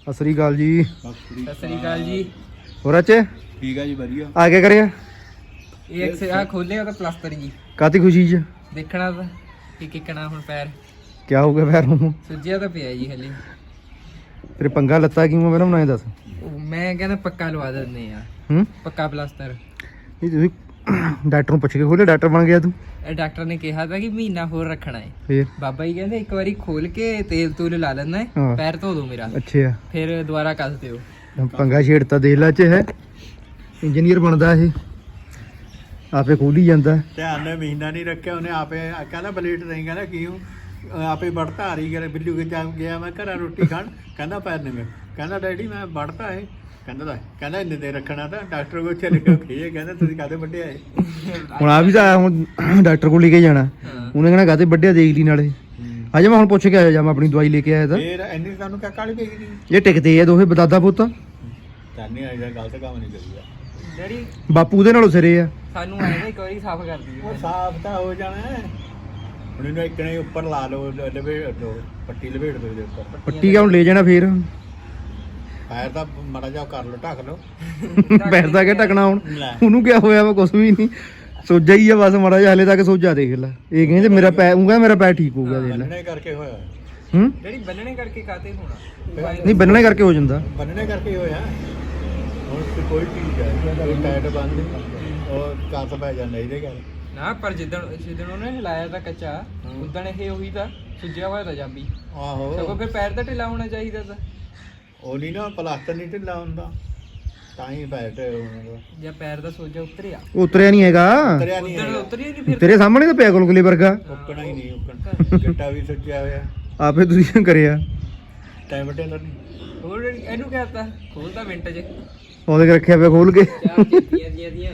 ਸਤਿ ਸ੍ਰੀ ਅਕਾਲ ਜੀ। ਸਤਿ ਸ੍ਰੀ ਅਕਾਲ ਜੀ। ਹੋਰ ਅੱਛੇ ਠੀਕ ਆ ਜੀ ਵਧੀਆ। ਆ ਕੇ ਕਰਿਆ ਇਹ ਐਕਸ ਆ ਖੋਲਿਆ ਤਾਂ ਪਲਾਸਟਰ ਜੀ। ਕਾਤੀ ਖੁਸ਼ੀ ਚ? ਦੇਖਣਾ ਤਾਂ ਕਿ ਕਿੱਕਣਾ ਹੁਣ ਪੈਰ। ਕੀ ਹੋ ਗਿਆ ਪੈਰ ਨੂੰ ਸੁੱਜਿਆ ਤਾਂ ਪਿਆ ਜੀ ਹਲੇ। ਤੇਰੇ ਪੰਗਾ ਲੱਤਾ ਕਿਉਂ ਮੇਰਾ ਬਣਾਏ ਦੱਸ। ਉਹ ਮੈਂ ਕਹਿੰਦਾ ਪੱਕਾ ਲਵਾ ਦਿੰਦੇ ਆ। ਹੂੰ? ਪੱਕਾ ਪਲਾਸਟਰ ਇਹ ਤੁਸੀਂ ਡਾਕਟਰ ਨੂੰ ਪੁੱਛ ਕੇ ਖੋਲੇ ਡਾਕਟਰ ਬਣ ਗਿਆ ਤੂੰ। ਇਹ ਡਾਕਟਰ ਨੇ ਕਿਹਾ ਤਾਂ ਕਿ ਮਹੀਨਾ ਹੋਰ ਰੱਖਣਾ ਹੈ ਫੇਰ? ਬਾਬਾ ਜੀ ਕਹਿੰਦੇ ਇੱਕ ਵਾਰੀ ਖੋਲ ਕੇ ਤੇਲ ਤੂਲ ਲਾ ਲੈਣਾ ਹੈ ਹਾਂ। ਪੈਰ ਧੋ ਦੋ ਮੇਰਾ। ਅੱਛਾ। ਫਿਰ ਦੁਬਾਰਾ ਕੱਸ ਦਿਓ। ਪੰਗਾ ਛੇੜਤਾ ਦੇਖ ਲਾ ਚ ਹੈ ਇੰਜੀਨੀਅਰ ਬਣਦਾ ਇਹ। ਆਪੇ ਖੋਲੀ ਜਾਂਦਾ। ਧਿਆਨ ਨੇ ਮਹੀਨਾ ਨਹੀਂ ਰੱਖਿਆ ਉਹਨੇ ਆਪੇ ਕਹਿੰਦਾ ਬਲੇਟ ਨਹੀਂ ਕਹਿੰਦਾ ਕਿਉਂ? ਅਹ ਆਪੇ ਵੜਤਾ ਹਰੀ ਕਰੇ ਬਿੱਲੂ ਕੇ ਜਾ ਗਿਆ ਮੈਂ ਘਰਾਂ ਰੋਟੀ ਖਾਣ ਕਹਿੰਦਾ ਪੈਰ ਨੰਗੇ ਕਹਿੰਦਾ ਡੈਡੀ ਮੈਂ ਵੜਤਾ ਹੈ ਕਹਿੰਦਾ ਲੈ ਕਹਿੰਦਾ ਇੰਨੇ ਦੇ ਰੱਖਣਾ ਤਾਂ ਡਾਕਟਰ ਕੋਲ ਚਲੇ ਗਏ ਖੇ ਕਹਿੰਦਾ ਤੁਸੀਂ ਕਾਹਦੇ ਵੱਡੇ ਆਏ? ਹੁਣ ਆ ਵੀ ਤਾਂ ਆਇਆ ਹੁਣ ਡਾਕਟਰ ਕੋਲ ਲੈ ਕੇ ਜਾਣਾ। ਉਹਨੇ ਕਹਿਣਾ ਕਾਤੇ ਵੱਡਿਆ ਦੇਖ ਲਈ ਨਾਲੇ। ਅਜੇ ਮੈਂ ਹੁਣ ਪੁੱਛ ਕੇ ਆਇਆ ਜਾਂ ਮੈਂ ਆਪਣੀ ਦਵਾਈ ਲੈ ਕੇ ਆਇਆ ਤਾਂ ਫੇਰ ਇੰਨੀ ਤੁਹਾਨੂੰ ਕਿਆ ਕਾਲੀ ਪਈ ਗਈ ਇਹ ਟਿਕਦੇ ਆ ਦੋਵੇਂ ਬਦਾਦਾ ਪੁੱਤ। ਤਾਨੀ ਆ ਜਾ ਗਲਤ ਕੰਮ ਨਹੀਂ ਕਰੀਦਾ ਡੈਡੀ ਬਾਪੂ ਦੇ ਨਾਲੋਂ ਸਿਰੇ ਆ। ਸਾਨੂੰ ਆਏ ਨਾ ਇੱਕ ਵਾਰੀ ਸਾਫ਼ ਕਰ ਦਿਓ ਉਹ ਸਾਫ਼ ਤਾਂ ਹੋ ਜਾਣਾ ਹੈ। ਹੁਣ ਇਹਨੂੰ ਇੱਕ ਨੇ ਉੱਪਰ ਲਾ ਲਓ ਲਵੇਟ ਦੋ ਪੱਟੀ ਲਵੇਟ ਦਿਓ ਇਹਦੇ ਉੱਪਰ। ਪੱਟੀ ਕਾ ਹੁਣ ਲੈ ਜਾਣਾ ਫੇਰ? ਪੈਰ ਤਾਂ ਮੜਾ ਜਾ ਕਰ ਲਓ ਢੱਕ ਲਓ। ਪੈਰ ਦਾ ਕਿ ਟਕਣਾ ਹੁਣ? ਲੈ। ਉਹਨੂੰ ਕਿਆ ਹੋਇਆ ਵਾ ਕੁਝ ਵੀ ਨਹੀਂ। ਸੋਜਾ ਹੀ ਆ ਬਸ ਮਾੜਾ ਜਿਹਾ ਹਲੇ ਤੱਕ ਸੋਜਾ ਦੇਖ ਲੈ। ਇਹ ਕਹਿੰਦੇ ਮੇਰਾ ਪੈਰ ਉਹ ਕਹਿੰਦਾ ਮੇਰਾ ਪੈਰ ਠੀਕ ਹੋ ਗਿਆ ਦੇਖ ਲੈ। ਬੰਨਣੇ ਕਰਕੇ ਹੋਇਆ। ਹੂੰ? ਡੈਡੀ ਬੰਨਣੇ ਕਰਕੇ ਕਾਤੇ ਹੋਣਾ। ਨਹੀਂ ਬੰਨਣੇ ਕਰਕੇ ਹੋ ਜਾਂਦਾ। ਬੰਨਣੇ ਕਰਕੇ ਹੀ ਹੋਇਆ। ਹੁਣ ਤੇ ਕੋਈ ਚੀਜ਼ ਹੈ ਕੋਈ ਟਾਇਟ ਬੰਦ। ਉਹ ਕੱਸ ਪੈ ਜਾਂਦਾ ਇਹਦੇ ਗੱਲ ਨਾ ਪਰ ਜਿੱਦਣ ਜਿੱਦਣ ਉਹਨੇ ਹਿਲਾਇਆ ਤਾਂ ਕੱਚਾ ਉਦਣ ਇਹ ਉਹੀ ਤਾਂ ਸੁੱਜਿਆ ਹੋਇਆ ਤਾਂ ਜਾਬੀ ਸਗੋਂ ਆਹੋ ਫਿਰ ਪੈਰ ਤਾਂ ਢਿੱਲਾ ਹੋਣਾ ਚਾਹੀਦਾ ਤਾਂ। ਉਹ ਨਹੀਂ ਨਾ ਪਲਾਸਟਰ ਨਹੀਂ ਢਿੱਲਾ ਹੁੰਦਾ। ਤਾਂ ਹੀ ਪੈਰ ਤੇ ਹੁੰਦਾ ਜਾਂ ਪੈਰ ਦਾ ਸੋਜਾ ਉਤਰਿਆ। ਉਹ ਉਤਰਿਆ ਨਹੀਂ ਹੈਗਾ। ਉਤਰਿਆ ਨਹੀਂ। ਉਤਰਿਆ ਨਹੀਂ ਫਿਰ ਤੇਰੇ ਸਾਹਮਣੇ ਤਾਂ ਪਿਆ ਗੁਲਗੁਲੇ ਵਰਗਾ। ਉੱਕਣਾ ਹੀ ਨਹੀਂ ਉੱਕਣ। ਗਿੱਟਾ ਵੀ ਸੱਜਿਆ ਹੋਇਆ। ਆਪੇ ਤੁਸੀਂ ਕਰਿਆ? ਟਾਈਮ ਟੇਲਰ ਨਹੀਂ। ਹੋਰ ਇਹਨੂੰ ਕਿਹਾ ਤਾ ਖੋਲਦਾ ਮਿੰਟ 'ਚ। ਉਹਦੇ ਕੇ ਰੱਖਿਆ ਪਿਆ ਖੋਲ ਕੇ। ਚਾਰ ਚੀਪੀਆਂ ਦੀਆਂ ਦੀਆਂ।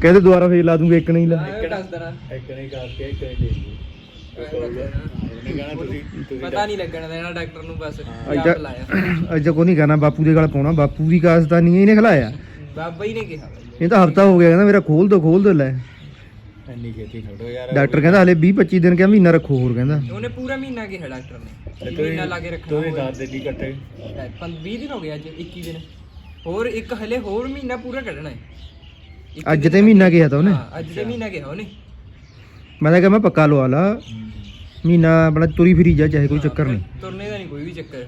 ਕਹਿੰਦੇ ਦੁਬਾਰਾ ਫੇਰ ਲਾ ਦੂੰਗੇ ਇੱਕ ਨਹੀਂ ਲਾ। ਦੱਸ ਇੱਕ ਨਹੀਂ ਕਰਕੇ ਇੱਕ ਨਹੀਂ ਦੇ ਉਹਨੇ ਕਹਿਣਾ ਤੁਸੀਂ ਤੁਸੀਂ ਪਤਾ ਨਹੀਂ ਲੱਗਣ ਦੇਣਾ ਡਾਕਟਰ ਨੂੰ ਬਸ ਲਾਇਆ ਅੱਜ ਕੋਈ ਨਹੀਂ ਕਰਨਾ ਬਾਪੂ ਦੇ ਗਲ ਪਾਉਣਾ ਬਾਪੂ ਦੀ ਕਾਸ ਤਾਂ ਨਹੀਂ ਇਹਨੇ ਖਲਾਇਆ। ਬਾਬਾ ਹੀ ਨੇ ਕਿਹਾ। ਇਹ ਤਾਂ ਹਫਤਾ ਹੋ ਗਿਆ ਕਹਿੰਦਾ ਮੇਰਾ ਖੋਲ ਦੋ ਖੋਲ ਦੋ ਲੈ। ਇੰਨੀ ਛੇਤੀ ਛੱਡੋ ਯਾਰ। ਡਾਕਟਰ ਕਹਿੰਦਾ ਹਲੇ 20 25 ਦਿਨ ਕਿਹਾ ਮਹੀਨਾ ਰੱਖੋ ਹੋਰ ਕਹਿੰਦਾ। ਉਹਨੇ ਪੂਰਾ ਮਹੀਨਾ ਕਿਹਾ ਡਾਕਟਰ ਨੇ। ਤੇ ਕਿ ਮਹੀਨਾ ਲਾ ਕੇ ਰੱਖਣਾ ਤੁਸੀਂ ਹੋਵੇ। ਦੱਸ ਦੇ ਦੀ ਕੱਟੇ। 20 ਦਿਨ ਹੋ ਗਏ ਅੱਜ 21 ਦਿਨ। ਹੋਰ ਇੱਕ ਹਲੇ ਹੋਰ ਮਹੀਨਾ ਪੂਰਾ ਕੱਢਣਾ ਹੈ। ਇੱਕ ਅੱਜ ਦਿਨ ਤੇ ਮਹੀਨਾ ਕਿਹਾ ਤਾਂ ਉਹਨੇ। ਹਾਂ ਅੱਜ ਤੇ ਮਹੀਨਾ ਕਿਹਾ ਉਹਨੇ। ਮੈਂ ਤਾਂ ਕਿਹਾ ਮੈਂ ਪੱਕਾ ਲਵਾ ਲਾ। ਮਹੀਨਾ ਆਪਣਾ ਤੁਰੀ ਫਿਰੀ ਜਾ ਚਾਹੇ ਕੋਈ ਚੱਕਰ ਨਹੀਂ। ਤੁਰਨੇ ਦਾ ਨਹੀਂ ਕੋਈ ਵੀ ਚੱਕਰ।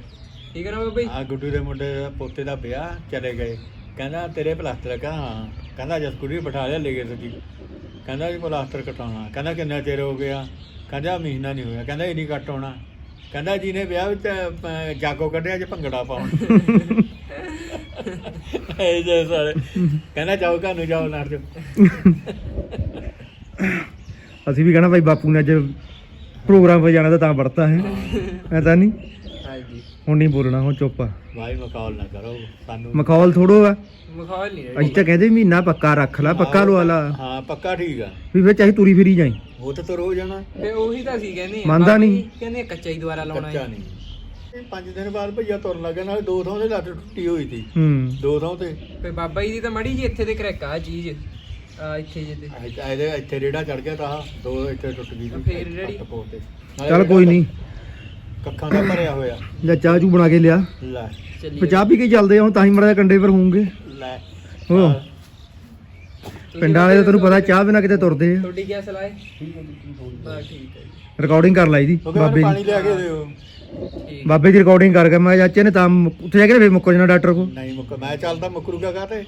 ਠੀਕ ਹੈ ਨਾ ਬਾਬਾ ਜੀ? ਆ ਗੁੱਡੂ ਦੇ ਮੁੰਡੇ ਦਾ ਪੋਤੇ ਦਾ ਵਿਆਹ ਚਲੇ ਗਏ। ਕਹਿੰਦਾ ਤੇਰੇ ਪਲਾਸਟਰ ਕਹਿੰਦਾ ਹਾਂ। ਕਹਿੰਦਾ ਜਦ ਕੁੜੀ ਬਿਠਾ ਲਿਆ ਲੈ ਗਏ ਤੁਸੀਂ ਕਹਿੰਦਾ ਜੀ ਪਲਾਸਟਰ ਕਟਾਉਣਾ। ਕਹਿੰਦਾ ਕਿੰਨਾ ਚਿਰ ਹੋ ਗਿਆ? ਕਹਿੰਦਾ ਮਹੀਨਾ ਨਹੀਂ ਹੋਇਆ। ਕਹਿੰਦਾ ਇਹ ਨਹੀਂ ਕੱਟ ਹੋਣਾ। ਕਹਿੰਦਾ ਜਿਹਨੇ ਵਿਆਹ ਵਿੱਚ ਅਹ, ਜਾਗੋ ਕੱਢਿਆ ਜੇ ਭੰਗੜਾ ਪਾਉਣ। ਇਹ ਜੇ ਸਾਰੇ। ਕਹਿੰਦਾ ਜਾਓ ਘਰ ਨੂੰ ਜਾਓ ਲੜ ਜਾਓ। ਅਸੀਂ ਵੀ ਕਹਣਾ ਭਾਈ ਬਾਪੂ ਨੇ ਅੱਜ ਪ੍ਰੋਗਰਾਮ 'ਤੇ ਜਾਣਾ ਤਾਂ ਤਾਂ ਵੜਤਾ ਹੈ। ਐ ਤਾਂ ਨਹੀਂ? ਹਾਂਜੀ। ਹੁਣ ਨਹੀਂ ਬੋਲਣਾ ਹੁਣ ਚੁੱਪ ਆ। ਭਾਈ ਮਕਾਲ ਨਾ ਕਰੋ। ਸਾਨੂੰ ਮਖੌਲ ਥੋੜੋ ਆ। ਮਖੌਲ ਨਹੀਂ ਅੱਜ ਤਾਂ ਕਹਿੰਦੇ ਮਹੀਨਾ ਪੱਕਾ ਰੱਖ ਲੈ ਪੱਕਾ ਲਵਾ ਲਾ। ਹਾਂ ਪੱਕਾ ਠੀਕ ਆ। ਵੀ ਫਿਰ ਚਾਹੇ ਤੁਰੀ ਫਿਰੀ ਜਾਈ। ਉਹ ਤਾਂ ਤੁਰ ਹੋ ਜਾਣਾ। ਫੇ ਉਹੀ ਤਾਂ ਸੀ ਕਹਿੰਦੇ ਆ। ਮੰਨਦਾ ਬਾਬਾ ਨਹੀਂ। ਕਹਿੰਦੇ ਕੱਚਾ ਹੀ ਦੁਬਾਰਾ ਲਾਉਣਾ ਕੱਚਾ ਹੈ। ਨਹੀਂ। ਇਹ ਪੰਜ ਦਿਨ ਬਾਅਦ ਭਈਆ ਤੁਰਨ ਲੱਗਾ ਨਾਲ ਦੋ ਥਾਂ ਦੇ ਲੱਤ ਟੁੱਟੀ ਹੋਈ ਸੀ। ਹੂੰ। ਦੋ ਥਾਂ ਤੇ। ਫੇ ਬਾਬਾ ਜੀ ਦੀ ਤਾਂ ਮੜੀ ਜੀ ਇੱਥੇ ਤੇ ਕਰੈਕ ਆ ਚੀਜ਼। ਆ ਇੱਥੇ ਜੇ ਤੇ ਇੱਥੇ- ਇਹਦੇ ਇੱਥੇ ਰੇੜਾ ਚੜ ਗਿਆ ਤਾਂ ਦੋ ਇੱਥੇ ਟੁੱਟ ਗਈ ਸੀ ਫੇਰ ਜਿਹੜੀ- ਪੱਟ ਪੋ ਤੇ। ਚੱਲ ਕੋਈ ਨਹੀਂ ਕੱਖਾਂ ਦਾ ਭਰਿਆ ਹੋਇਆ। ਜਾਂ ਚਾਹ ਚੂ ਬਣਾ ਕੇ ਲਿਆ। ਲੈ। ਫਿਰ ਚੱਲੀਏ। ਚਾਹ ਪੀ ਕੇ ਚੱਲਦੇ ਆ ਹੁਣ ਤਾਂ ਹੀ ਮੜਾ ਕੰਡੇ ਪਰ ਹੋਵਾਂਗੇ ਲੈ। ਹੋ। ਤੁਸੀਂ ਪਿੰਡਾਂ ਵਾਲੇ ਤਾਂ ਤੈਨੂੰ ਪਤਾ ਚਾਹ ਬਿਨਾ ਕਿਤੇ ਤੁਰਦੇ ਆ। ਤੁਹਾਡੀ ਕੀ ਸਲਾਹ? ਹੈ ਠੀਕ ਹੈ ਜੀ ਬਸ ਠੀਕ ਹੈ ਜੀ। ਰਿਕਾਰਡਿੰਗ ਕਰ ਲਈ ਦੀ ਬਾਬੇ ਪਾਣੀ ਦੀ ਲਿਆ ਕੇ ਦਿਓ। ਠੀਕ। ਬਾਬੇ ਦੀ ਰਿਕਾਰਡਿੰਗ ਕਰ ਗਿਆ ਮੈਂ ਚਾਚੇ ਨੇ ਤਾਂ ਮੁੱਕ- ਉੱਥੇ ਜਾ ਕੇ ਫੇਰ ਮੁੱਕ ਜਾਣਾ ਡਾਕਟਰ ਕੋਲ। ਨਹੀਂ ਮੁੱਕ। ਮੈਂ ਚੱਲਦਾ ਮੁਕਰੂਗਾ ਕਾਤੇ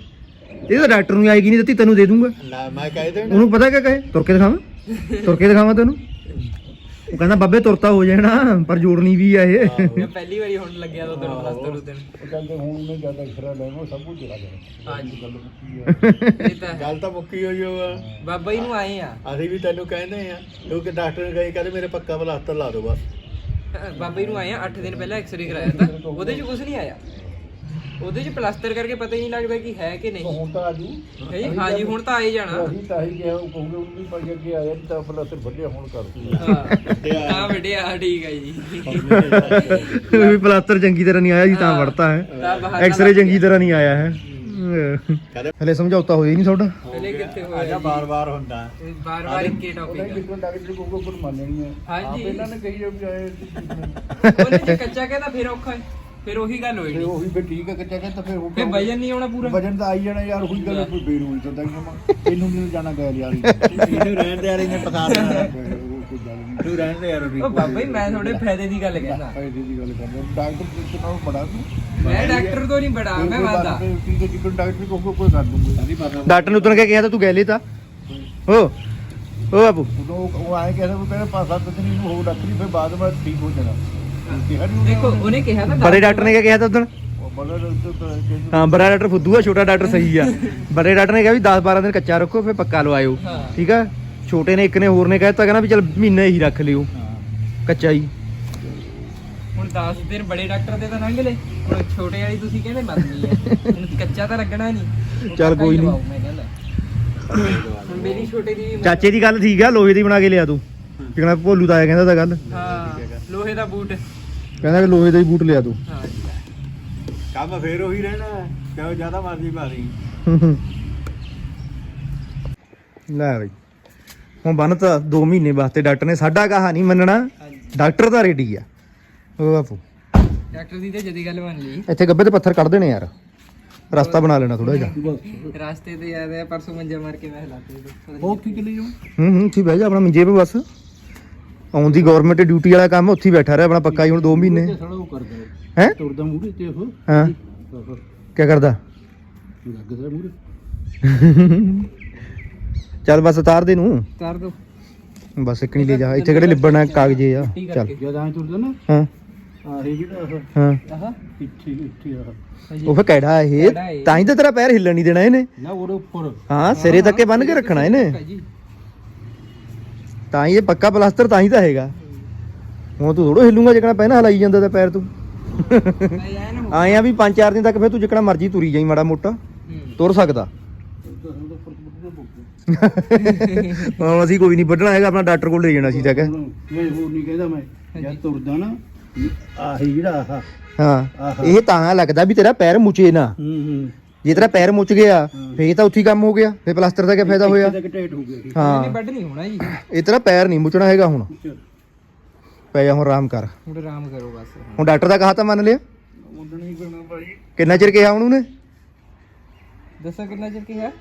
ਇਹ ਤਾਂ ਡਾਕਟਰ ਨੂੰ ਆਏਗੀ ਨਹੀਂ ਦਿੱਤੀ ਤੈਨੂੰ ਦੇ ਦੂੰਗਾ। ਲੈ ਮੈਂ ਕਹਿ ਦੇਣਾ। ਉਹਨੂੰ ਪਤਾ ਕਿ ਕਹੇ? ਤੁਰ ਕੇ ਦਿਖਾਵਾਂ? ਤੁਰ ਕੇ ਦਿਖਾਵਾਂ ਤੈਨੂੰ? ਉਹ ਕਹਿੰਦਾ ਬਾਬੇ ਤੁਰਤਾ ਹੋ ਜਾਣਾ ਪਰ ਜੋੜਨੀ ਵੀ ਆ ਇਹ। ਮੈਂ ਪਹਿਲੀ ਵਾਰੀ ਹੁਣ ਲੱਗਿਆ ਤਾਂ ਉਦੋਂ ਪਲਸਤਰ ਉਦੋਂ ਕਹਿੰਦੇ ਹੁਣ ਉਹਨੇ ਜ਼ਿਆਦਾ ਖਰਾ ਲੈਣਾ ਸਭ ਕੁਝ ਚਲਾ ਜਾਣਾ ਹਾਂਜੀ। ਇਹ ਤਾਂ ਹੈ। ਗੱਲ ਤਾਂ ਮੁੱਕੀ ਹੋਈ ਹੋ ਆ। ਬਾਬਾ ਜੀ ਨੂੰ ਆਏ ਆ। ਅਸੀਂ ਵੀ ਤੈਨੂੰ ਕਹਿੰਦੇ ਆ ਕਿਉਂਕਿ ਡਾਕਟਰ ਨੇ ਕਹੇ ਕਹਿੰਦੇ ਮੇਰੇ ਪੱਕਾ ਪਲਾਸਟਰ ਲਾ ਦਿਓ ਬਸ। ਬਾਬਾ ਜੀ ਨੂੰ ਆਏ ਆ 8 ਦਿਨ ਪਹਿਲਾਂ ਐਕਸ-ਰੇ ਕਰਾਇਆ ਤਾਂ। ਉਹਦੇ 'ਚ ਕੁਝ ਨਹੀਂ ਆਇਆ। ਉਹਦੇ 'ਚ ਪਲਾਸਟਰ ਕਰਕੇ ਪਤਾ ਹੀ ਨਹੀਂ ਲੱਗਦਾ ਕਿ ਹੈ ਕਿ ਨਹੀਂ। ਹੁਣ ਤਾਂ ਆਜੂ ਹੈ ਜੀ ਹਾਂਜੀ ਹੁਣ ਤਾਂ ਆਏ ਜਾਣਾ। ਅਸੀਂ ਤਾਂ ਹੀ ਕਿਹਾ ਉਹ ਕਹੂਗੇ ਉਹ ਵੀ ਪਰ ਅੱਗੇ ਆਇਆ ਤਾਂ ਪਲਾਸਟਰ ਵੱਡਿਆ ਹੁਣ ਕਰ ਹਾਂ ਹਾਂ ਵੱਡਿਆ ਠੀਕ ਹੈ ਜੀ। ਵੀ ਪਲਾਸਟਰ ਚੰਗੀ ਤਰ੍ਹਾਂ ਨਹੀਂ ਆਇਆ ਜੀ ਤਾਂ ਵੜਤਾ ਹੈ। ਤਾਂ ਬਹਾਨਾ ਐਕਸ-ਰੇ ਚੰਗੀ ਤਰ੍ਹਾਂ ਨਹੀਂ ਆਇਆ ਹੈ। ਹਲੇ ਸਮਝੌਤਾ ਹੋਇਆ ਹੀ ਨਹੀਂ ਤੁਹਾਡਾ। ਪਹਿਲੇ ਕਿੱਥੇ ਹੋਇਆ ਆਜਾ ਬਾਰ-ਬਾਰ ਹੁੰਦਾ। ਬਾਰ ਬਾਰ ਇੱਕੇ ਟੌਪਿਕ ਕਿਤੋਂ ਡਾਕਟਰ ਕੋਲ ਕੋਈ ਮੰਨਣੀ ਹੈ। ਹਾਂਜੀ ਇਹਨਾਂ ਨੇ ਕਹੀ ਵੀ ਆਏ। ਉਹਨੇ ਜੇ ਕੱਚਾ ਕਹਿੰਦਾ ਫਿਰ ਔਖਾ ਹੈ। ਫਿਰ ਉਹੀ ਗੱਲ ਤੇ ਹੋਏਗੀ ਉਹੀ ਫਿਰ ਠੀਕ ਹੈ ਕੱਚਾ ਕਹਿੰਦਾ ਫਿਰ ਉਹ ਫਿਰ ਵਜਨ ਨਹੀਂ ਆਉਣਾ ਪੂਰਾ। ਵਜਨ ਤਾਂ ਆਈ ਜਾਣਾ ਯਾਰ ਉਹੀ ਗੱਲ ਕੋਈ ਬੇਰੂਈ ਤਾਂ ਤਾਂ ਇਹਨੂੰ ਨਹੀਂ ਜਾਣਾ ਗਿਆ ਯਾਰ। ਇਹਨੂੰ ਰਹਿਣ ਦੇ ਯਾਰ ਇਹਨੇ ਪਤਾ ਦੇਣਾ। ਕੋਈ ਗੱਲ ਨਹੀਂ। ਤੂੰ ਰਹਿਣ ਦੇ ਯਾਰ ਉਹ ਬਾਬਾ ਜੀ ਮੈਂ ਤੁਹਾਡੇ ਫਾਇਦੇ ਦੀ ਗੱਲ ਕਹਿੰਦਾ। ਫਾਇਦੇ ਦੀ ਗੱਲ ਕਰਦੇ। ਡਾਕਟਰ ਦੇ ਨਾਲ ਬੜਾ ਤੂੰ ਮੈਂ ਡਾਕਟਰ ਤੋਂ ਨਹੀਂ ਬੜਾ ਮੈਂ ਹੈ ਜਿੱਕਣ ਡਾਕਟਰ ਕੋ ਕੋਈ ਕਰ ਦੂੰਗਾ। ਨਹੀਂ ਪਤਾ ਡਾਕਟਰ ਨੂੰ ਉਤਰ ਕੇ ਕਿਹਾ ਤਾਂ ਤੂੰ ਗੈਲੇ ਤਾਂ। ਓ ਬਾਪੂ। ਉਦੋਂ ਉਹ- ਉਹ ਆਏ ਕਹਿੰਦਾ ਉਹ ਸੱਤ ਦਿਨ ਇਹਨੂੰ ਹੋ ਡਾਕਟਰੀ ਫਿਰ ਬਾਅਦ ਵਿੱਚ ਠੀਕ ਹੋ ਜਾਣਾ। ਕਿਹਾ ਨੀ ਉਹਨੇ ਦੇਖੋ ਉਹਨੇ ਕਿਹਾ ਤਾਂ ਬੜੇ ਡਾਕਟਰ ਨੇ ਕਿਆ ਕਿਹਾ ਤਾਂ ਉਦੋਂ ਉਹ ਬੜਾ ਡਾਕਟਰ ਤਾਂ ਕਹਿੰਦਾ ਹਾਂ ਬੜਾ ਡਾਕਟਰ ਫੁੱਦੂ ਆ ਛੋਟਾ ਡਾਕਟਰ ਸਹੀ ਆ। ਬੜੇ ਡਾਕਟਰ ਨੇ ਕਿਹਾ ਵੀ 10 12 ਦਿਨ ਕੱਚਾ ਰੱਖੋ ਫਿਰ ਪੱਕਾ ਲਵਾਇਓ। ਹਾਂ। ਠੀਕ ਆ? ਛੋਟੇ ਨੇ ਇੱਕ ਨੇ ਹੋਰ ਨੇ ਕਹਿਤਾ ਕਹਿੰਦਾ ਵੀ ਚਲ ਮਹੀਨਾ ਹੀ ਰੱਖ ਲਿਓ। ਕੱਚਾ ਹੀ। ਹੁਣ 10 ਦਿਨ ਬੜੇ ਡਾਕਟਰ ਦੇ ਤਾਂ ਲੰਘ ਲਏ। ਹੁਣ ਛੋਟੇ ਵਾਲੀ ਤੁਸੀਂ ਕਹਿੰਦੇ ਮਰਨੀ ਹੈ ਹੁਣ ਕੱਚਾ ਤਾਂ ਲੱਗਣਾ ਨਹੀਂ। ਚੱਲ ਕੋਈ ਨੀ। ਮੈਂ ਕਹਿੰਦਾ ਹੁਣ ਮੇਰੀ ਛੋਟੇ ਦੀ ਵੀ- ਚਾਚੇ ਦੀ ਗੱਲ ਠੀਕ ਆ ਲੋਹੇ ਦੀ ਬਣਾ ਕੇ ਲਿਆ ਤੂੰ। ਭੋਲੂ ਕਹਿੰਦਾ ਤਾਂ ਗੱਲ। ਹਾਂ ਲੋਹੇ ਦਾ ਬੂਟ। ਕਹਿੰਦਾ ਕਿ ਲੋਹੇ ਦਾ ਹੀ ਬੂਟ ਲਿਆ ਤੂੰ। ਹਾਂ ਕੰਮ ਫੇਰ ਉਹੀ ਰਹਿਣਾ ਕਿਉਂ ਜ਼ਿਆਦਾ ਮਰਜ਼ੀ ਭਾਰੀ ਲੈ ਬਈ ਹੁਣ ਬੰਨ ਤਾਂ 2 ਮਹੀਨੇ ਵਾਸਤੇ ਡਾਕਟਰ ਨੇ ਸਾਡਾ ਕਹਾ ਨਹੀਂ ਮੰਨਣਾ। ਹਾਂਜੀ। ਡਾਕਟਰ ਤਾਂ ਰੈਡੀ ਆ। ਉਹ ਬਾਪੂ ਡਾਕਟਰ ਦੀ ਤੇ ਜਦੀ ਗੱਲ ਮੰਨ ਲਈ ਇੱਥੇ ਗੱਬੇ ਤੇ ਪੱਥਰ ਕੱਢ ਦੇਣੇ ਯਾਰ। ਰਸਤਾ ਬਣਾ ਲੈਣਾ ਥੋੜਾ ਜਿਹਾ। ਰਾਸਤੇ ਤੇ ਯਾਦ ਹੈ ਪਰਸੋਂ ਮੰਜਾ ਮਾਰ ਕੇ ਮੈਂ ਹਲਾਤੇ। ਉਹ ਕੀ ਚਲੀ ਹੂੰ ਹੂੰ ਹੀ ਬਹਿ ਜਾ ਆਪਣਾ ਮੰਜੇ 'ਤੇ ਬਸ। ਆਉਂਦੀ ਗਵਰਨਮੈਂਟ ਡਿਊਟੀ ਵਾਲਾ ਕੰਮ ਉੱਥੇ ਹੀ ਬੈਠਾ ਰਿਹਾ ਆਪਣਾ ਪੱਕਾ ਹੀ ਹੁਣ 2 ਮਹੀਨੇ। ਸਾਲਾ ਉਹ ਕਰਦਾ ਹੈ? ਤੁਰਦਾ ਮੂਰੇ ਤੇ ਉਹ। ਹਾਂ। ਕੀ ਕਰਦਾ? ਲੱਗਦਾ ਮੂਰੇ ਚੱਲ ਬਸ ਉਤਾਰ ਦੇ ਨੂੰ। ਤਾਰ ਦੋ। ਬਸ ਇੱਕ ਨਹੀਂ ਲੈ ਜਾ। ਇੱਥੇ ਕਿਹੜੇ ਲਿਬੜਨਾ ਕਾਗਜ਼ੇ ਆ। ਚੱਲ। ਜਦ ਤੁਰਦਾ ਨਾ। ਹਾਂ। ਉਹ ਫੇ ਕਿਹੜਾ ਇਹ? ਤਾਂ ਹੀ ਤਾਂ ਤੇਰਾ ਪੈਰ ਹਿੱਲਣ ਨਹੀਂ ਦੇਣਾ ਇਹਨੇ। ਨਾ ਉਹਦੇ ਉੱਪਰ। ਹਾਂ ਸਿਰੇ ਤੱਕੇ ਬੰਨ ਕੇ ਰੱਖਣਾ ਇਹਨੇ। ਤਾਂ ਹੀ ਇਹ ਪੱਕਾ ਪਲਾਸਟਰ ਤਾਂ ਹੀ ਤਾਂ ਹੈਗਾ। ਹੁਣ ਤੂੰ ਥੋੜੋ ਹਿੱਲੂਗਾ ਜਿਕਣਾ ਪਹਿਲਾਂ ਹਲਾਈ ਜਾਂਦਾ ਤਾਂ ਪੈਰ ਤੂੰ। ਮੈਂ ਆਇਆ ਨਾ ਆਏ ਆ ਵੀ 5-4 ਦਿਨ ਤੱਕ ਫੇਰ ਤੂੰ ਜਿਕਣਾ ਮਰਜ਼ੀ ਤੁਰੀ ਜਾਈ ਮਾੜਾ ਮੋਟਾ। ਹੂੰ। ਤੁਰ ਸਕਦਾ। ਹੁਣ ਅਸੀਂ ਕੋਈ ਨਹੀਂ ਵੱਢਣਾ ਹੈਗਾ ਆਪਣਾ ਡਾਕਟਰ ਕੋਲ ਲੈ ਜਾਣਾ ਸੀ ਤੱਕ ਮੈਂ ਹੋਰ ਨਹੀਂ ਕਹਿੰਦਾ ਮੈਂ। ਜਦ ਤੁਰਦਾ ਨਾ ਆਹੀ ਜਿਹੜਾ ਆਹ। ਹਾਂ। ਇਹ ਤਾਂ ਲੱਗਦਾ ਵੀ ਤੇਰਾ ਪੈਰ ਮੁੱਚੇ ਨਾ। ਹੂੰ ਹੂੰ। ਜੇ ਤੇਰਾ ਪੈਰ ਮੁੱਚ ਗਿਆ ਫੇਰ ਤਾਂ ਉੱਥੇ ਹੀ ਕੰਮ ਹੋ ਗਿਆ ਫੇਰ ਪਲਾਸਟਰ ਦਾ ਕੀ ਫਾਇਦਾ ਹੋਇਆ? ਹੋ ਗਿਆ ਇਹ। ਨਹੀਂ ਹਾਂ ਵੱਢ ਨਹੀਂ ਹੋਣਾ ਜੀ। ਇਹ ਤੇਰਾ ਪੈਰ ਨਹੀਂ ਮੁੱਚਣਾ ਹੈਗਾ ਹੁਣ। ਪੈ ਜਾ ਹੁਣ ਆਰਾਮ ਕਰ। ਹੁਣ ਆਰਾਮ ਕਰੋ ਬਸ। ਹੁਣ ਡਾਕਟਰ ਦਾ ਕਹਾ ਤਾਂ ਮੰਨ ਲਿਆ? ਮੁੰਡਣ ਹੀ ਕਰਨਾ ਭਾਈ। ਕਿੰਨਾ ਚਿਰ ਕਿਹਾ ਉਹਨੂੰ? ਨੇ ਦੱਸੋ ਕਿੰਨਾ ਚਿਰ ਕੀ ਹੈ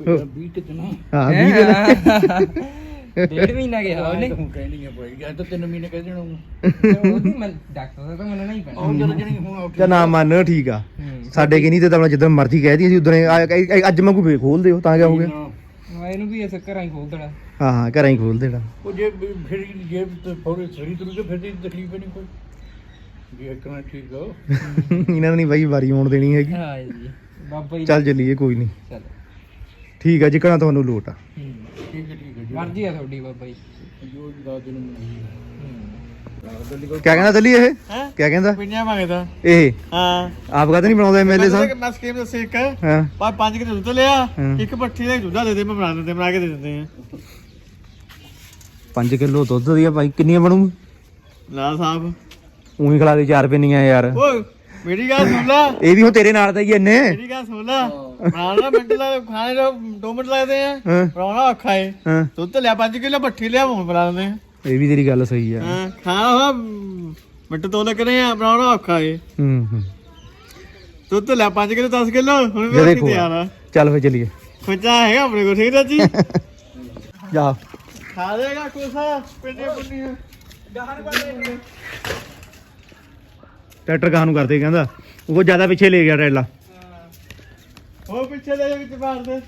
20 ਤੇ ਨਾ ਹਾਂ 20 ਦਿਨ। ਡੇਢ ਮਹੀਨਾ ਗਿਆ ਉਹਨੇ। ਤੂੰ ਕਹਿਣੀ ਆ ਭਾਈ ਗਿਆ ਤਾਂ 3 ਮਹੀਨੇ ਕਹਿ ਦੇਣਾ ਉਹਨੂੰ। ਉਹਦੀ ਮੈਂ ਡਾਕਟਰ ਦਾ ਤਾਂ ਮੰਨਣਾ ਹੀ ਪੈਣਾ। ਉਹ ਚੱਲ ਜਿਹੜੀ ਹੁਣ ਉੱਠ ਜਾਂ ਨਾ ਮੰਨ ਠੀਕ ਆ। ਹੂੰ। ਸਾਡੇ ਕਿ ਨਹੀਂ ਤੇ ਤਾਂ ਜਿੱਦਾਂ ਮਰਜ਼ੀ ਕਹਿ ਦੀ ਅਸੀਂ ਉਦੋਂ ਅੱਜ ਮੈਂ ਕੋਈ ਖੋਲ ਦਿਓ ਤਾਂ ਕਿਆ ਹੋ ਗਿਆ? ਮੈਂ ਇਹਨੂੰ ਵੀ ਇਸ ਘਰਾਂ ਹੀ ਖੋਲ ਦੇਣਾ। ਹਾਂ ਹਾਂ ਘਰਾਂ ਹੀ ਖੋਲ ਦੇਣਾ। ਉਹ ਜੇ ਵੀ ਫਿਰ ਜੇ ਤੇ ਫੋੜੇ ਸਰੀ ਤੁਰ ਕੇ ਫਿਰ ਦੀ ਤਕਲੀਫ ਨਹੀਂ ਕੋਈ। ਜੇ ਕਰਾਂ ਠੀਕ ਹੋ। ਇਹਨਾਂ ਨੇ ਨਹੀਂ ਬਾਈ ਵਾਰੀ ਆਉਣ ਦੇਣੀ ਹੈਗੀ। ਹਾਂ ਜੀ। ਬਾਬਾ ਜੀ ਚੱਲ ਚੱਲੀਏ ਕੋਈ ਨਹੀਂ। ਚਲੋ। ਠੀਕ ਆ ਜਿਕਣਾ ਤੁਹਾਨੂੰ ਲੋਟ ਆ। ਠੀਕ ਹੈ ਠੀਕ ਮਰਜ਼ੀ ਆ ਤੁਹਾਡੀ ਬਾਬਾ ਜੀ। ਕਿਆ ਕਹਿੰਦਾ ਦੱਲੀ ਇਹ? ਹੈਂ? ਕਿਆ ਕਹਿੰਦਾ? ਪਿੰਨੀਆਂ ਮੰਗਦਾ। ਇਹ? ਹਾਂ। ਆਪ ਕਹਤਾ ਨਹੀਂ ਬਣਾਉਂਦਾ ਐਮਐਲਏ ਸਾਹਿਬ? ਮੈਂ ਸਕੀਮ ਦੱਸੇ ਇੱਕ। ਹਾਂ। ਪਾ ਪੰਜ ਕਿਲੋ ਦੁੱਧ ਲਿਆ ਹਾਂ। ਇੱਕ ਪੱਠੀ ਦਾ ਦੁੱਧਾ ਦੇ ਦੇ ਮੈਂ ਬਣਾ ਦਿੰਦੇ ਬਣਾ ਕੇ ਦੇ ਦਿੰਦੇ ਆ। 5 ਕਿਲੋ ਦੁੱਧ ਦੀਆਂ ਭਾਈ ਕਿੰਨੀਆਂ ਬਣੂ ਨਾ ਸਾਹਿਬ। ਉਹੀ ਖਿਲਾ ਦੇ ਚਾਰ ਪਿੰਨੀਆਂ ਯਾਰ। ਓਏ ਮੇਰੀ ਗੱਲ ਸੁਣ ਲਾ। ਇਹ ਵੀ ਹੁਣ ਤੇਰੇ ਨਾਲ ਦਾ ਹੀ ਇੰਨੇ। ਮੇਰੀ ਗੱਲ ਸੁਣ ਲਾ। ਮਿੰਟ ਲਾ ਖਾਣੇ ਦਾ 2 ਮਿੰਟ ਲੱਗਦੇ ਆ। ਹਾਂ। ਬਣਾਉਣਾ ਔਖਾ ਏ। ਹਾਂ। ਦੁੱਧ ਲਿਆ 5 ਕਿਲੋ ਪੱਠੀ ਲਿਆ ਹੁਣ ਬਣਾ ਦਿੰਦੇ ਆ। ਇਹ ਵੀ ਤੇਰੀ ਗੱਲ ਸਹੀ ਆ। ਹਾਂ ਖਾਣਾ ਹੋਇਆ ਮਿੰਟ ਤੋਂ ਆ ਬਣਾਉਣਾ ਔਖਾ ਏ। ਹੂੰ ਹੂੰ। ਦੁੱਧ ਲਿਆ 5 ਕਿਲੋ 10 ਕਿਲੋ ਹੁਣ ਜੇ ਵੀ ਦੇਖੋ ਤਿਆਰ ਆ। ਚੱਲ ਫੇ ਚੱਲੀਏ। ਖੁੱਚਾ ਹੈਗਾ ਆਪਣੇ ਕੋਲ ਠੀਕ ਹੈ ਜੀ ਜਾ। ਖਾ ਦੇਗਾ ਕੋਸਾ ਪਿੰਡੇ ਪੁੰਨੀਆਂ ਟਰੈਕਟਰ ਕਹਾਂ ਨੂੰ ਕਰਦੇ ਕਹਿੰਦਾ। ਉਹ ਜ਼ਿਆਦਾ ਪਿੱਛੇ ਲੈ ਗਿਆ ਟਰੈਲਾ। ਉਹ ਪਿੱਛੇ ਜਾ ਵਿੱਚ ਮਾਰ ਦੇ।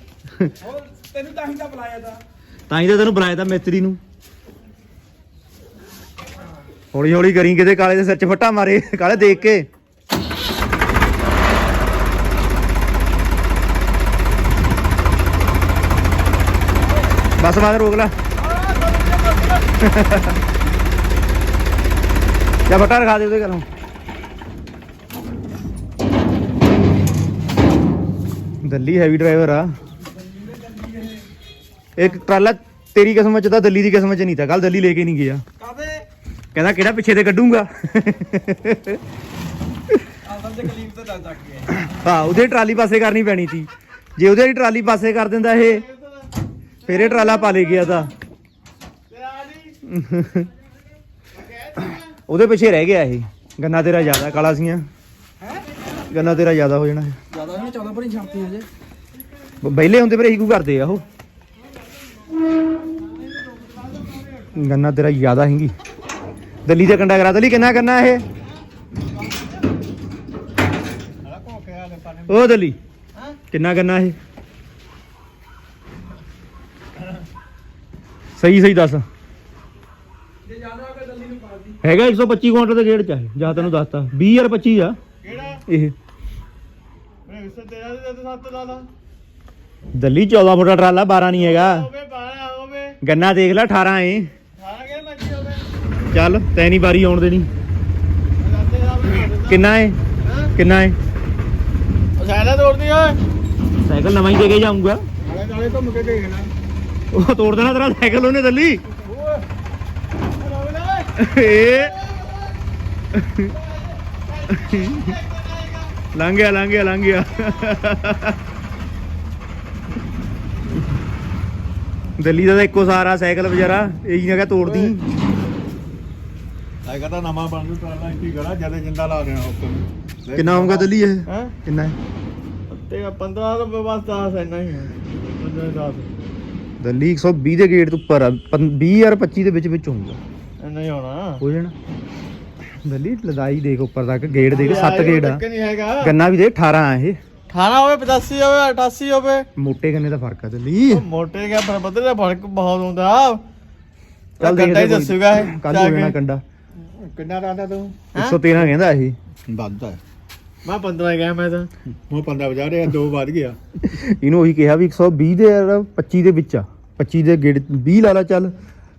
ਤੈਨੂੰ ਤਾਂ ਹੀ ਤਾਂ ਬੁਲਾਇਆ ਤਾ। ਤਾਂ ਹੀ ਤਾਂ ਤੈਨੂੰ ਬੁਲਾਇਆ ਤਾਂ ਮਿਸਤਰੀ ਨੂੰ। ਹੌਲੀ ਹੌਲੀ ਕਰੀ ਕਿਤੇ ਕਾਲੇ ਦੇ ਸਿਰ 'ਚ ਫੱਟਾ ਮਾਰੇ ਕਾਲੇ ਦੇਖ ਕੇ। ਬਸ ਮਾਰ ਰੋਕ ਲੈ। ਜਾ ਫੱਟਾ ਰਖਾ ਦੇ ਉਹਦੇ ਘਰੋਂ। ਦਿੱਲੀ ਹੈਵੀ ਡਰਾਈਵਰ ਆ। ਇੱਕ ਟਰਾਲਾ ਤੇਰੀ ਕਿਸਮਤ ਚ ਤਾਂ ਦਿੱਲੀ ਦੀ ਕਿਸਮਤ ਚ ਨਹੀਂ ਤਾਂ ਕੱਲ ਦਿੱਲੀ ਲੈ ਕੇ ਨਹੀਂ ਗਿਆ। ਕਾਦੇ ਕਹਿੰਦਾ ਕਿਹੜਾ ਪਿੱਛੇ ਤੇ ਕੱਢੂੰਗਾ? ਹਾਂ ਉਹਦੇ ਟਰਾਲੀ ਪਾਸੇ ਕਰਨੀ ਪੈਣੀ ਸੀ। ਜੇ ਉਹਦੇ ਟਰਾਲੀ ਪਾਸੇ ਕਰ ਦਿੰਦਾ ਇਹ ਫਿਰ ਇਹ ਟਰਾਲਾ ਪਾ ਲੈ ਗਿਆ ਤਾਂ। ਉਹਦੇ ਪਿੱਛੇ ਰਹਿ ਗਿਆ ਇਹ। ਗੰਨਾ ਤੇਰਾ ਜ਼ਿਆਦਾ ਕਾਲਾ ਸੀਆਂ। ਗੰਨਾ ਤੇਰਾ ਜ਼ਿਆਦਾ ਹੋ ਜਾਣਾ। 14 ਭਰੀ ਛਾਪਤੀ ਹਜੇ ਬੈਲੇ ਹੁੰਦੇ ਫਿਰ ਇਹੀ ਕੋ ਕਰਦੇ ਆ ਉਹ। ਗੰਨਾ ਤੇਰਾ ਜ਼ਿਆਦਾ ਹੈਗੀ। ਦਿੱਲੀ ਦਾ ਕੰਡਾ ਕਰਾ ਦਲੀ, ਕਿੰਨਾ ਕਰਨਾ ਇਹ? ਉਹ ਦਿੱਲੀ, ਕਿੰਨਾ ਕਰਨਾ ਇਹ? ਸਹੀ ਸਹੀ ਦੱਸ। ਹੈਗਾ 125 ਕੁਇੰਟਲ ਦੇ ਗੇੜ ਚ ਹੈ ਜਾਂ ਤੈਨੂੰ ਦੱਸਤਾ। 20 ਯਾਰ 25 ਆ। ਕਿਹੜਾ ਇਹ। ਇਸ ਤੇਰਾ ਦੇ ਤੇ ਸੱਤ ਲਾ ਲਾ। ਦਿੱਲੀ 14 ਫੁੱਟ ਦਾ ਟਰਾਲਾ 12 ਨਹੀਂ ਹੈਗਾ। ਹੋਵੇ ਬਾਣਾ ਹੋਵੇ ਗੰਨਾ ਦੇਖ ਲੈ 18 ਏ। ਸਾਰਾ ਕੇ ਮੱਜੀ ਹੋਵੇ ਚੱਲ ਤੈ ਨਹੀਂ ਵਾਰੀ ਆਉਣ ਦੇਣੀ। ਬਣਾ ਕਿੰਨਾ ਏ? ਕਿੰਨਾ ਏ? ਉਹ ਸਾਇਲਾ ਤੋੜਦੀ ਓਏ। ਸਾਈਕਲ ਨਵਾਂ ਹੀ ਦੇ ਕੇ ਜਾਊਂਗਾ। ਨਾਲੇ ਨਾਲੇ ਘੁੰਮ ਕੇ ਦੇਖ ਲੈ। ਉਹ ਤੋੜ ਦੇਣਾ ਤੇਰਾ ਸਾਈਕਲ ਉਹਨੇ ਦਿੱਲੀ। ਓਏ ਏ ਲੰਘ ਗਿਆ ਲੰਘ ਗਿਆ ਲੰਘ ਗਿਆ ਦਿੱਲੀ ਦਾ ਤਾਂ ਇੱਕੋ ਸਾਰਾ ਸਾਈਕਲ ਵਿਚਾਰਾ ਇਹੀ ਜਗ੍ਹਾ ਤੋੜਦੀ। ਆ ਕਹਿੰਦਾ ਨਵਾਂ ਬਣ ਜੂ ਟਰਾਲਾ ਇੱਥੇ ਖੜਾ ਜਦੇ ਜਿੰਦਾ ਲਾ ਦੇਣਾ ਉੱਪਰ ਕਿੰਨਾ ਆਉਂਗਾ ਦਿੱਲੀ ਇਹ? ਹੈ? ਕਿੰਨਾ ਹੈ? ਤੇ 15 ਰੁਪਏ ਬਸ 10 ਇੰਨਾ ਹੀ ਹੈ। 15 10 ਦਿੱਲੀ 120 ਦੇ ਗੇਟ ਤੋਂ ਉੱਪਰ ਆ 20 ਯਾਰ 25 ਦੇ ਵਿੱਚ ਵਿੱਚ ਹੋਊਗਾ। ਇੰਨਾ ਹੀ ਹੋਣਾ। ਹੋ ਜਾਣਾ। ਦਿੱਲੀ ਲਦਾਈ ਦੇਖ ਉੱਪਰ ਤੱਕ ਗੇੜ ਦੇਖ 7 ਗੇੜ। ਆ ਨਹੀਂ ਹੈਗਾ। ਗੰਨਾ ਵੀ ਦੇ 18 ਆ ਇਹ। 18 ਹੋਵੇ 85 ਹੋਵੇ 88 ਹੋਵੇ। ਮੋਟੇ ਗੰਨੇ ਦਾ ਫ਼ਰਕ ਆ ਦਿੱਲੀ ਉਹ ਮੋਟੇ ਗਿਆ ਪਰ ਬਦਲੇ ਦਾ ਫ਼ਰਕ ਬਹੁਤ ਹੁੰਦਾ। ਚੱਲ ਕੰਡਾ ਹੀ ਦੇਖਦੇ ਦੱਸੂਗਾ ਇਹ ਕੱਲ ਹੋ ਜਾਣਾ ਕੰਡਾ। ਕਿੰਨਾ ਰਾਦਾ ਤੂੰ? 113 ਕਹਿੰਦਾ ਇਹ। ਵੱਧਦਾ। ਮੈਂ 15 ਗਿਆ ਮੈਂ ਤਾਂ। ਉਹ 15 ਵਜਾ ਰਿਹਾ ਦੋ ਵੱਧ ਗਿਆ। ਇਹਨੂੰ ਉਹੀ ਕਿਹਾ ਵੀ 120 ਦੇ ਯਾਰ 25 ਦੇ ਵਿੱਚ ਆ। 25 ਦੇ ਗੇੜ 20 ਲਾ ਲਾ ਚੱਲ।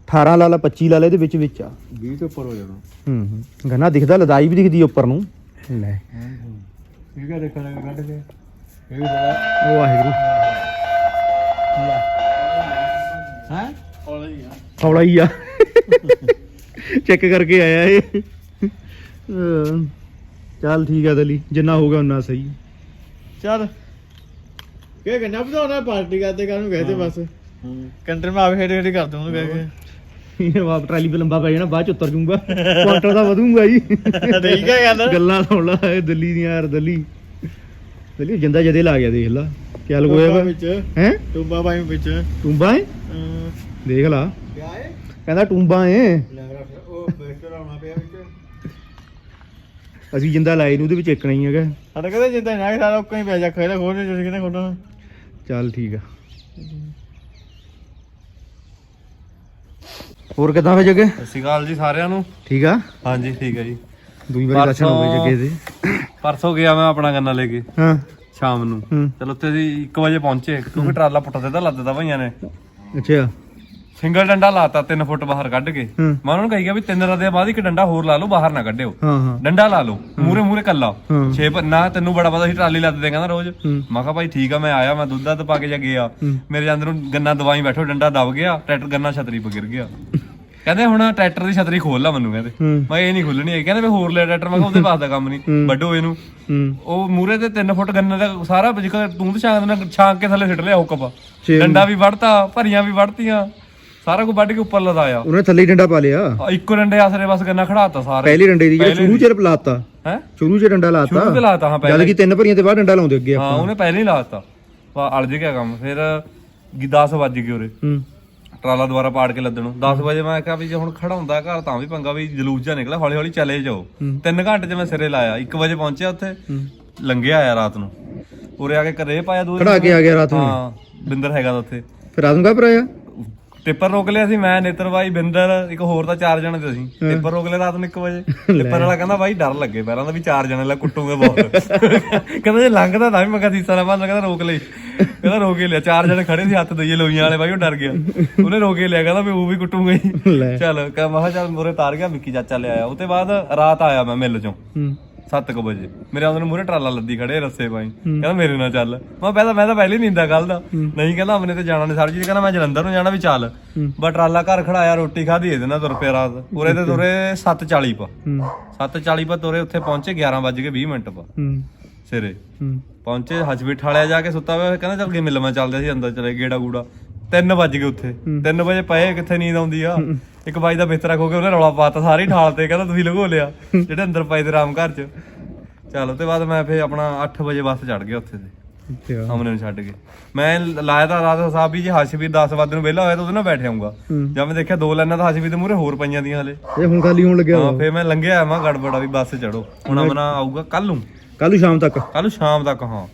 18 ਲਾ ਲਾ 25 ਲਾ ਲਾ ਇਹਦੇ ਵਿੱਚ ਵਿੱਚ ਆ। 20 ਤੋਂ ਉੱਪਰ ਹੋ ਜਾਣਾ। ਹੂੰ ਹੂੰ। ਗੰਨਾ ਦਿਖਦਾ ਲਦਾਈ ਵੀ ਦਿਖਦੀ ਆ ਉੱਪਰ ਨੂੰ। ਲੈ। ਠੀਕ ਹੈ ਦੇਖਣਾ ਕੱਢ ਕੇ। ਇਹ ਵੀ ਬੜਾ ਉਹ ਵਾਹਿਗੁਰੂ। ਹੈ? ਹੌਲਾ ਹੀ ਆ। ਹੌਲਾ ਹੀ ਆ। ਚੈੱਕ ਕਰਕੇ ਆਇਆ ਇਹ। ਚੱਲ ਠੀਕ ਆ ਦਲੀ ਜਿੰਨਾ ਹੋਗਾ ਉਨਾ ਸਹੀ। ਚੱਲ। ਕੀ ਕਰਨਾ ਬਤਾਉਣਾ ਪਾਰਟੀ ਕਰਦੇ ਕਾਹਨੂੰ ਕਹਦੇ ਬਸ। ਕੰਟਰ ਮੈਂ ਆਵੇ ਹੇੜੇ ਹੇੜੇ ਕਰ ਦੂੰ ਉਹਨੂੰ ਕਹਿ ਕੇ। ਇਹ ਵਾਪ ਟਰਾਲੀ 'ਤੇ ਲੰਬਾ ਪੈ ਜਾਣਾ ਬਾਅਦ ਚ ਉਤਰ ਜੂੰਗਾ। ਕੁਆਂਟਲ ਦਾ ਵਧੂਗਾ ਜੀ। ਠੀਕ ਹੈ ਗੱਲ। ਗੱਲਾਂ ਸੁਣ ਲਾ ਇਹ ਦਿੱਲੀ ਦੀਆਂ ਯਾਰ ਦਿੱਲੀ। ਦਿੱਲੀ ਜਿੰਦਾ ਜਦੇ ਲਾ ਗਿਆ ਦੇਖ ਲਾ। ਕੀ ਲਗੋਇਆ ਵਾ? ਵਿੱਚ। ਹੈ? ਟੂਬਾ ਬਾਈ ਵਿੱਚ। ਟੂੰਬਾ ਅਮ, ਦੇਖ ਲਾ। ਕਿਆ ਹੈ ਕਹਿੰਦਾ ਟੂੰਬਾ ਏ। ਲੱਗ ਰਿਹਾ ਉਹ ਬੇਸਟਰ ਆਉਣਾ ਪਿਆ ਵਿੱਚ। ਅਸੀਂ ਜਿੰਦਾ ਲਾਏ ਨੂੰ ਉਹਦੇ ਵਿੱਚ ਇੱਕਣਾ ਹੀ ਹੈਗਾ। ਸਾਡਾ ਕਹਿੰਦੇ ਜਿੱਦਾਂ ਨਾ ਸਾਰਾ ਉੱਕਾਂ ਹੀ ਪਿਆ ਜਾ ਖੇੜਾ ਖੋਲ ਜੇ ਕਿਨੇ ਖੋਲਣਾ? ਚੱਲ ਠੀਕ ਆ। ਹੋਰ ਕਿਦਾਂ ਫੇ ਜਗੇ? ਸਤਿ ਸ਼੍ਰੀ ਅਕਾਲ ਜੀ ਸਾਰਿਆਂ ਨੂੰ। ਠੀਕ ਆ? ਹਾਂਜੀ ਠੀਕ ਹੈ ਜੀ। ਦੂਈ ਵਾਰੀ ਦਰਸ਼ਨ ਹੋ ਗਏ ਜੱਗੇ ਦੇ। ਪਰਸੋਂ ਗਿਆ ਮੈਂ ਆਪਣਾ ਗੰਨਾ ਲੈ ਕੇ ਹਾਂ। ਸ਼ਾਮ ਨੂੰ। ਚਲ ਉੱਥੇ ਦੀ 1 ਵਜੇ ਪਹੁੰਚੇ ਕਿਉਂਕਿ ਟਰਾਲਾ ਪੁੱਟ ਦਿੱਤਾ ਲੱਦ ਦਿੱਤਾ ਭਈਆਂ ਨੇ। ਅੱਛਾ। ਸਿੰਗਲ ਡੰਡਾ ਲਾਤਾ 3 ਫੁੱਟ ਬਾਹਰ ਕੱਢ ਕੇ। ਮੈਂ ਉਹਨਾਂ ਨੂੰ ਕਹੀ ਗਿਆ ਵੀ ਤਿੰਨ ਰਦੇ ਬਾਅਦ ਇੱਕ ਡੰਡਾ ਹੋਰ ਲਾ ਲਓ ਬਾਹਰ ਨਾ ਕੱਢਿਓ। ਡੰਡਾ ਲਾ ਲਓ ਮੂਰੇ ਮੂਰੇ ਕੱਲਾ। ਛੇ ਪਰ ਨਾ ਤੈਨੂੰ ਬੜਾ ਪਤਾ ਸੀ ਟਰਾਲੀ ਲੱਦ ਦੇ ਕਹਿੰਦਾ ਰੋਜ਼। ਮੈਂ ਕਿਹਾ ਭਾਈ ਠੀਕ ਆ ਮੈਂ ਆਇਆ ਮੈਂ ਦੁੱਧ ਦੱਧ ਪਾ ਕੇ ਜਾ ਗਿਆ। ਮੇਰੇ ਅੰਦਰ ਨੂੰ ਗੰਨਾ ਦਵਾਈ ਬੈਠੋ ਡੰਡਾ ਦਬ ਗਿਆ ਟਰੈਕਟਰ ਗੰਨਾ ਛਤਰੀ ਪਾ ਗਿਰ ਗਿਆ। ਕਹਿੰਦੇ ਹੁਣ ਟਰੈਕਟਰ ਦੀ ਛਤਰੀ ਖੋਲ ਲਾ ਮੈਨੂੰ ਕਹਿੰਦੇ। ਮੈਂ ਇਹ ਨਹੀਂ ਖੁੱਲਣੀ ਹੈ ਕਹਿੰਦੇ ਵੀ ਹੋਰ ਲੈ ਟਰੈਕਟਰ ਮੈਂ ਕਿਹਾ ਉਹਦੇ ਪਾਸ ਦਾ ਕੰਮ ਨਹੀਂ। ਵੱਡੋ ਇਹਨੂੰ। ਉਹ ਮੂਰੇ ਤੇ 3 ਫੁੱਟ ਗੰਨੇ ਦਾ ਸਾਰਾ ਜਿਕਰ ਤੂੰ ਤੇ ਛਾਂਕ ਨਾਲ ਛਾਂਕ ਕੇ ਥੱਲੇ ਸਿੱਟ ਲਿਆ ਹੁਕਮ ਡੰਡਾ ਵੀ ਵੜਤਾ ਭਰੀਆਂ ਵੀ ਵੜਤੀਆਂ ਸਾਰਾ ਕੁਝ ਵੱਢ ਕੇ ਉੱਪਰ ਲਦਾਇਆ। ਉਹਨੇ ਥੱਲੇ ਹੀ ਡੰਡਾ ਪਾ ਲਿਆ। ਆ ਇੱਕੋ ਡੰਡੇ ਆਸਰੇ ਬਸ ਗੰਨਾ ਖੜਾਤਾ ਸਾਰੇ। ਪਹਿਲੀ ਡੰਡੇ ਦੀ ਜਿਹੜਾ ਸ਼ੁਰੂ ਚ ਲਾਤਾ। ਹੈ? ਸ਼ੁਰੂ ਚ ਡੰਡਾ ਲਾਤਾ। ਸ਼ੁਰੂ ਤੇ ਲਾਤਾ ਹਾਂ ਜਦ ਪਹਿਲੇ। ਕਿ ਤਿੰਨ ਭਰੀਆਂ ਤੇ ਬਾਅਦ ਡੰਡਾ ਲਾਉਂਦੇ ਅੱਗੇ ਹਾਂ ਉਹਨੇ ਪਹਿਲੇ ਹੀ ਲਾਤਾ। ਵਾ ਅਲਝ ਗਿਆ ਕੰਮ। ਫਿਰ 10 ਵੱਜ ਗਏ ਉਰੇ। ਹੂੰ। ਟਰਾਲਾ ਦੁਬਾਰਾ ਪਾੜ ਕੇ ਲੱਦਣੋਂ। 10 ਵਜੇ ਮੈਂ ਕਿਹਾ ਵੀ ਜੇ ਹੁਣ ਖੜਾਉਂਦਾ ਘਰ ਤਾਂ ਵੀ ਪੰਗਾ ਵੀ ਜਲੂਸ ਜਾ ਨਿਕਲਿਆ ਹੌਲੀ ਹੌਲੀ ਚਲੇ ਜਾਓ। ਹੂੰ। 3 ਘੰਟੇ 'ਚ ਮੈਂ ਸਿਰੇ ਲਾਇਆ। 1 ਵਜੇ ਪਹੁੰਚਿਆ ਉੱਥੇ। ਲੰਘਿਆ ਆਇਆ ਰਾਤ ਨੂੰ। ਉਰੇ ਆ ਕੇ ਘਰੇ ਪਾਇਆ ਦੂਰ ਖੜਾ ਕੇ ਆ ਗਿਆ ਰਾਤ ਨੂੰ। ਹਾਂ ਬਿੰਦਰ ਹੈਗਾ ਤਾਂ ਉੱਥੇ। ਫਿਰ ਰਾਤ ਨੂੰ ਕਾ ਭਰਾਇਆ? ਟਿੱਪਰ ਰੋਕ ਲਿਆ ਸੀ ਮੈਂ ਨੇਤਰ ਬਾਈ ਬਿੰਦਰ ਇੱਕ ਹੋਰ ਤਾਂ ਚਾਰ ਜਣੇ ਤੇ ਅਸੀਂ ਟਿੱਪਰ ਰੋਕ ਲਿਆ ਰਾਤ ਨੂੰ 1 ਵਜੇ। ਟਿੱਪਰ ਵਾਲਾ ਕਹਿੰਦਾ ਬਾਈ ਡਰ ਲੱਗੇ ਪਹਿਲਾਂ ਤਾਂ ਵੀ ਚਾਰ ਜਣੇ ਲੈ ਕੁੱਟੂਗੇ ਬਹੁਤ। ਕਹਿੰਦਾ ਜੇ ਲੰਘਦਾ ਤਾਂ ਵੀ ਮੈਂ ਕਿਹਾ ਸੀਸਾ ਨਾ ਬੰਦ ਕਹਿੰਦਾ ਰੋਕ ਲਈ ਕਹਿੰਦਾ ਰੋਕ ਹੀ ਲਿਆ। ਚਾਰ ਜਣੇ ਖੜੇ ਸੀ ਹੱਥ ਦਈਏ ਲੋਈਆਂ ਵਾਲੇ ਬਾਈ ਉਹ ਡਰ ਗਿਆ। ਉਹਨੇ ਰੋਕ ਹੀ ਲਿਆ ਕਹਿੰਦਾ ਵੀ ਉਹ ਵੀ ਕੁੱਟੂਗਾ ਚੱਲ ਕਹ ਮੈਂ ਕਿਹਾ ਚੱਲ ਮੂਰੇ ਤਾਰ ਗਿਆ ਵਿੱਕੀ ਚਾਚਾ ਲੈ ਆਇਆ। ਉਹ ਤੋਂ ਬਾਅਦ ਰਾਤ ਆਇਆ ਮੈਂ ਮਿੱਲ ਚੋਂ। 7:00 ਵਜੇ। ਮੇਰੇ ਆਉਂਦੇ ਨੂੰ ਮੂਰੇ ਟਰਾਲਾ ਲੱਦੀ ਖੜੇ ਰੱਸੇ ਪਾਈ। ਕਹਿੰਦਾ ਮੇਰੇ ਨਾਲ ਚੱਲ। ਮੈਂ ਪਹਿਲਾਂ ਮੈਂ ਤਾਂ ਪਹਿਲੇ ਨੀਂਦਾ ਕੱਲ ਦਾ। ਨਹੀਂ ਕਹਿੰਦਾ ਅਮਨੇ ਤੇ ਜਾਣਾ ਨੇ ਸਰਜੀ ਕਹਿੰਦਾ ਮੈਂ ਜਲੰਧਰ ਨੂੰ ਜਾਣਾ ਵੀ ਚੱਲ। ਬਟ ਟਰਾਲਾ ਘਰ ਖੜਾਇਆ ਰੋਟੀ ਖਾਧੀ ਇਹਦੇ ਨਾਲ ਤੁਰ ਪਿਆ ਰਾਤ। ਉਰੇ ਤੇ ਤੁਰੇ 7:40 ਪਾ। ਹੂੰ। 7:40 ਪਾ ਤੁਰੇ ਉੱਥੇ ਪਹੁੰਚੇ 11:20 ਮਿੰਟ ਪਾ। ਸਿਰੇ। ਪਹੁੰਚੇ ਹਸਪੀਟਲ ਵਾਲਿਆ ਜਾ ਕੇ ਸੁੱਤਾ ਹੋਇਆ ਕਹਿੰਦਾ ਚੱਲ ਗੇ ਮਿਲ ਮੈਂ ਚੱਲਦੇ ਸੀ ਅੰਦਰ ਚਲੇ ਗੇੜਾ ਗੂੜਾ। 3 ਵਜ ਗਏ ਉੱਥੇ। 3 ਵਜੇ ਪਏ ਕਿੱਥੇ ਨੀਂਦ ਆਉਂਦੀ ਆ? ਇੱਕ ਬਾਈ ਦਾ ਬਿਸਤਰਾ ਖੋ ਕੇ ਉਹਨੇ ਰੌਲਾ ਪਾਤਾ ਸਾਰੇ ਠਾਲ ਤੇ ਕਹਿੰਦਾ ਤੁਸੀਂ ਲਗੋ ਲਿਆ। ਜਿਹੜੇ ਅੰਦਰ ਪਏ ਤੇ ਆਰਾਮ ਘਰ ਚ। ਚੱਲ ਉਹ ਤੇ ਬਾਅਦ ਮੈਂ ਫੇਰ ਆਪਣਾ 8 ਵਜੇ ਬੱਸ ਚੜ ਗਿਆ ਉੱਥੇ ਤੇ। ਅਮਨੇ ਨੂੰ ਛੱਡ ਕੇ। ਮੈਂ ਲਾਇਆ ਤਾਂ ਰਾਤ ਸਾਹਿਬ ਵੀ ਜੇ ਹਸ਼ਵੀਰ 10 ਵਜੇ ਨੂੰ ਵਿਹਲਾ ਹੋਇਆ ਤਾਂ ਉਹਦੇ ਨਾਲ ਬੈਠ ਜਾਊਂਗਾ। ਜਦ ਮੈਂ ਦੇਖਿਆ ਦੋ ਲਾਈਨਾਂ ਤਾਂ ਹਸ਼ਵੀਰ ਦੇ ਮੂਹਰੇ ਹੋਰ ਪਈਆਂ ਦੀਆਂ ਹਲੇ। ਇਹ ਹੁਣ ਖਾਲੀ ਹੋਣ ਲੱਗਿਆ ਹਾਂ ਫੇਰ ਮੈਂ ਲੰਘਿਆ ਮੈਂ ਗੜਬੜਾ ਵੀ ਬੱਸ ਚੜੋ ਹੁਣ ਅਮਨਾ ਆਊਗਾ ਕੱਲ ਨੂੰ। ਕੱਲ ਨੂੰ ਸ਼ਾਮ ਤੱਕ। ਕੱਲ ਨੂੰ ਸ਼ਾਮ ਤੱਕ ਹਾਂ।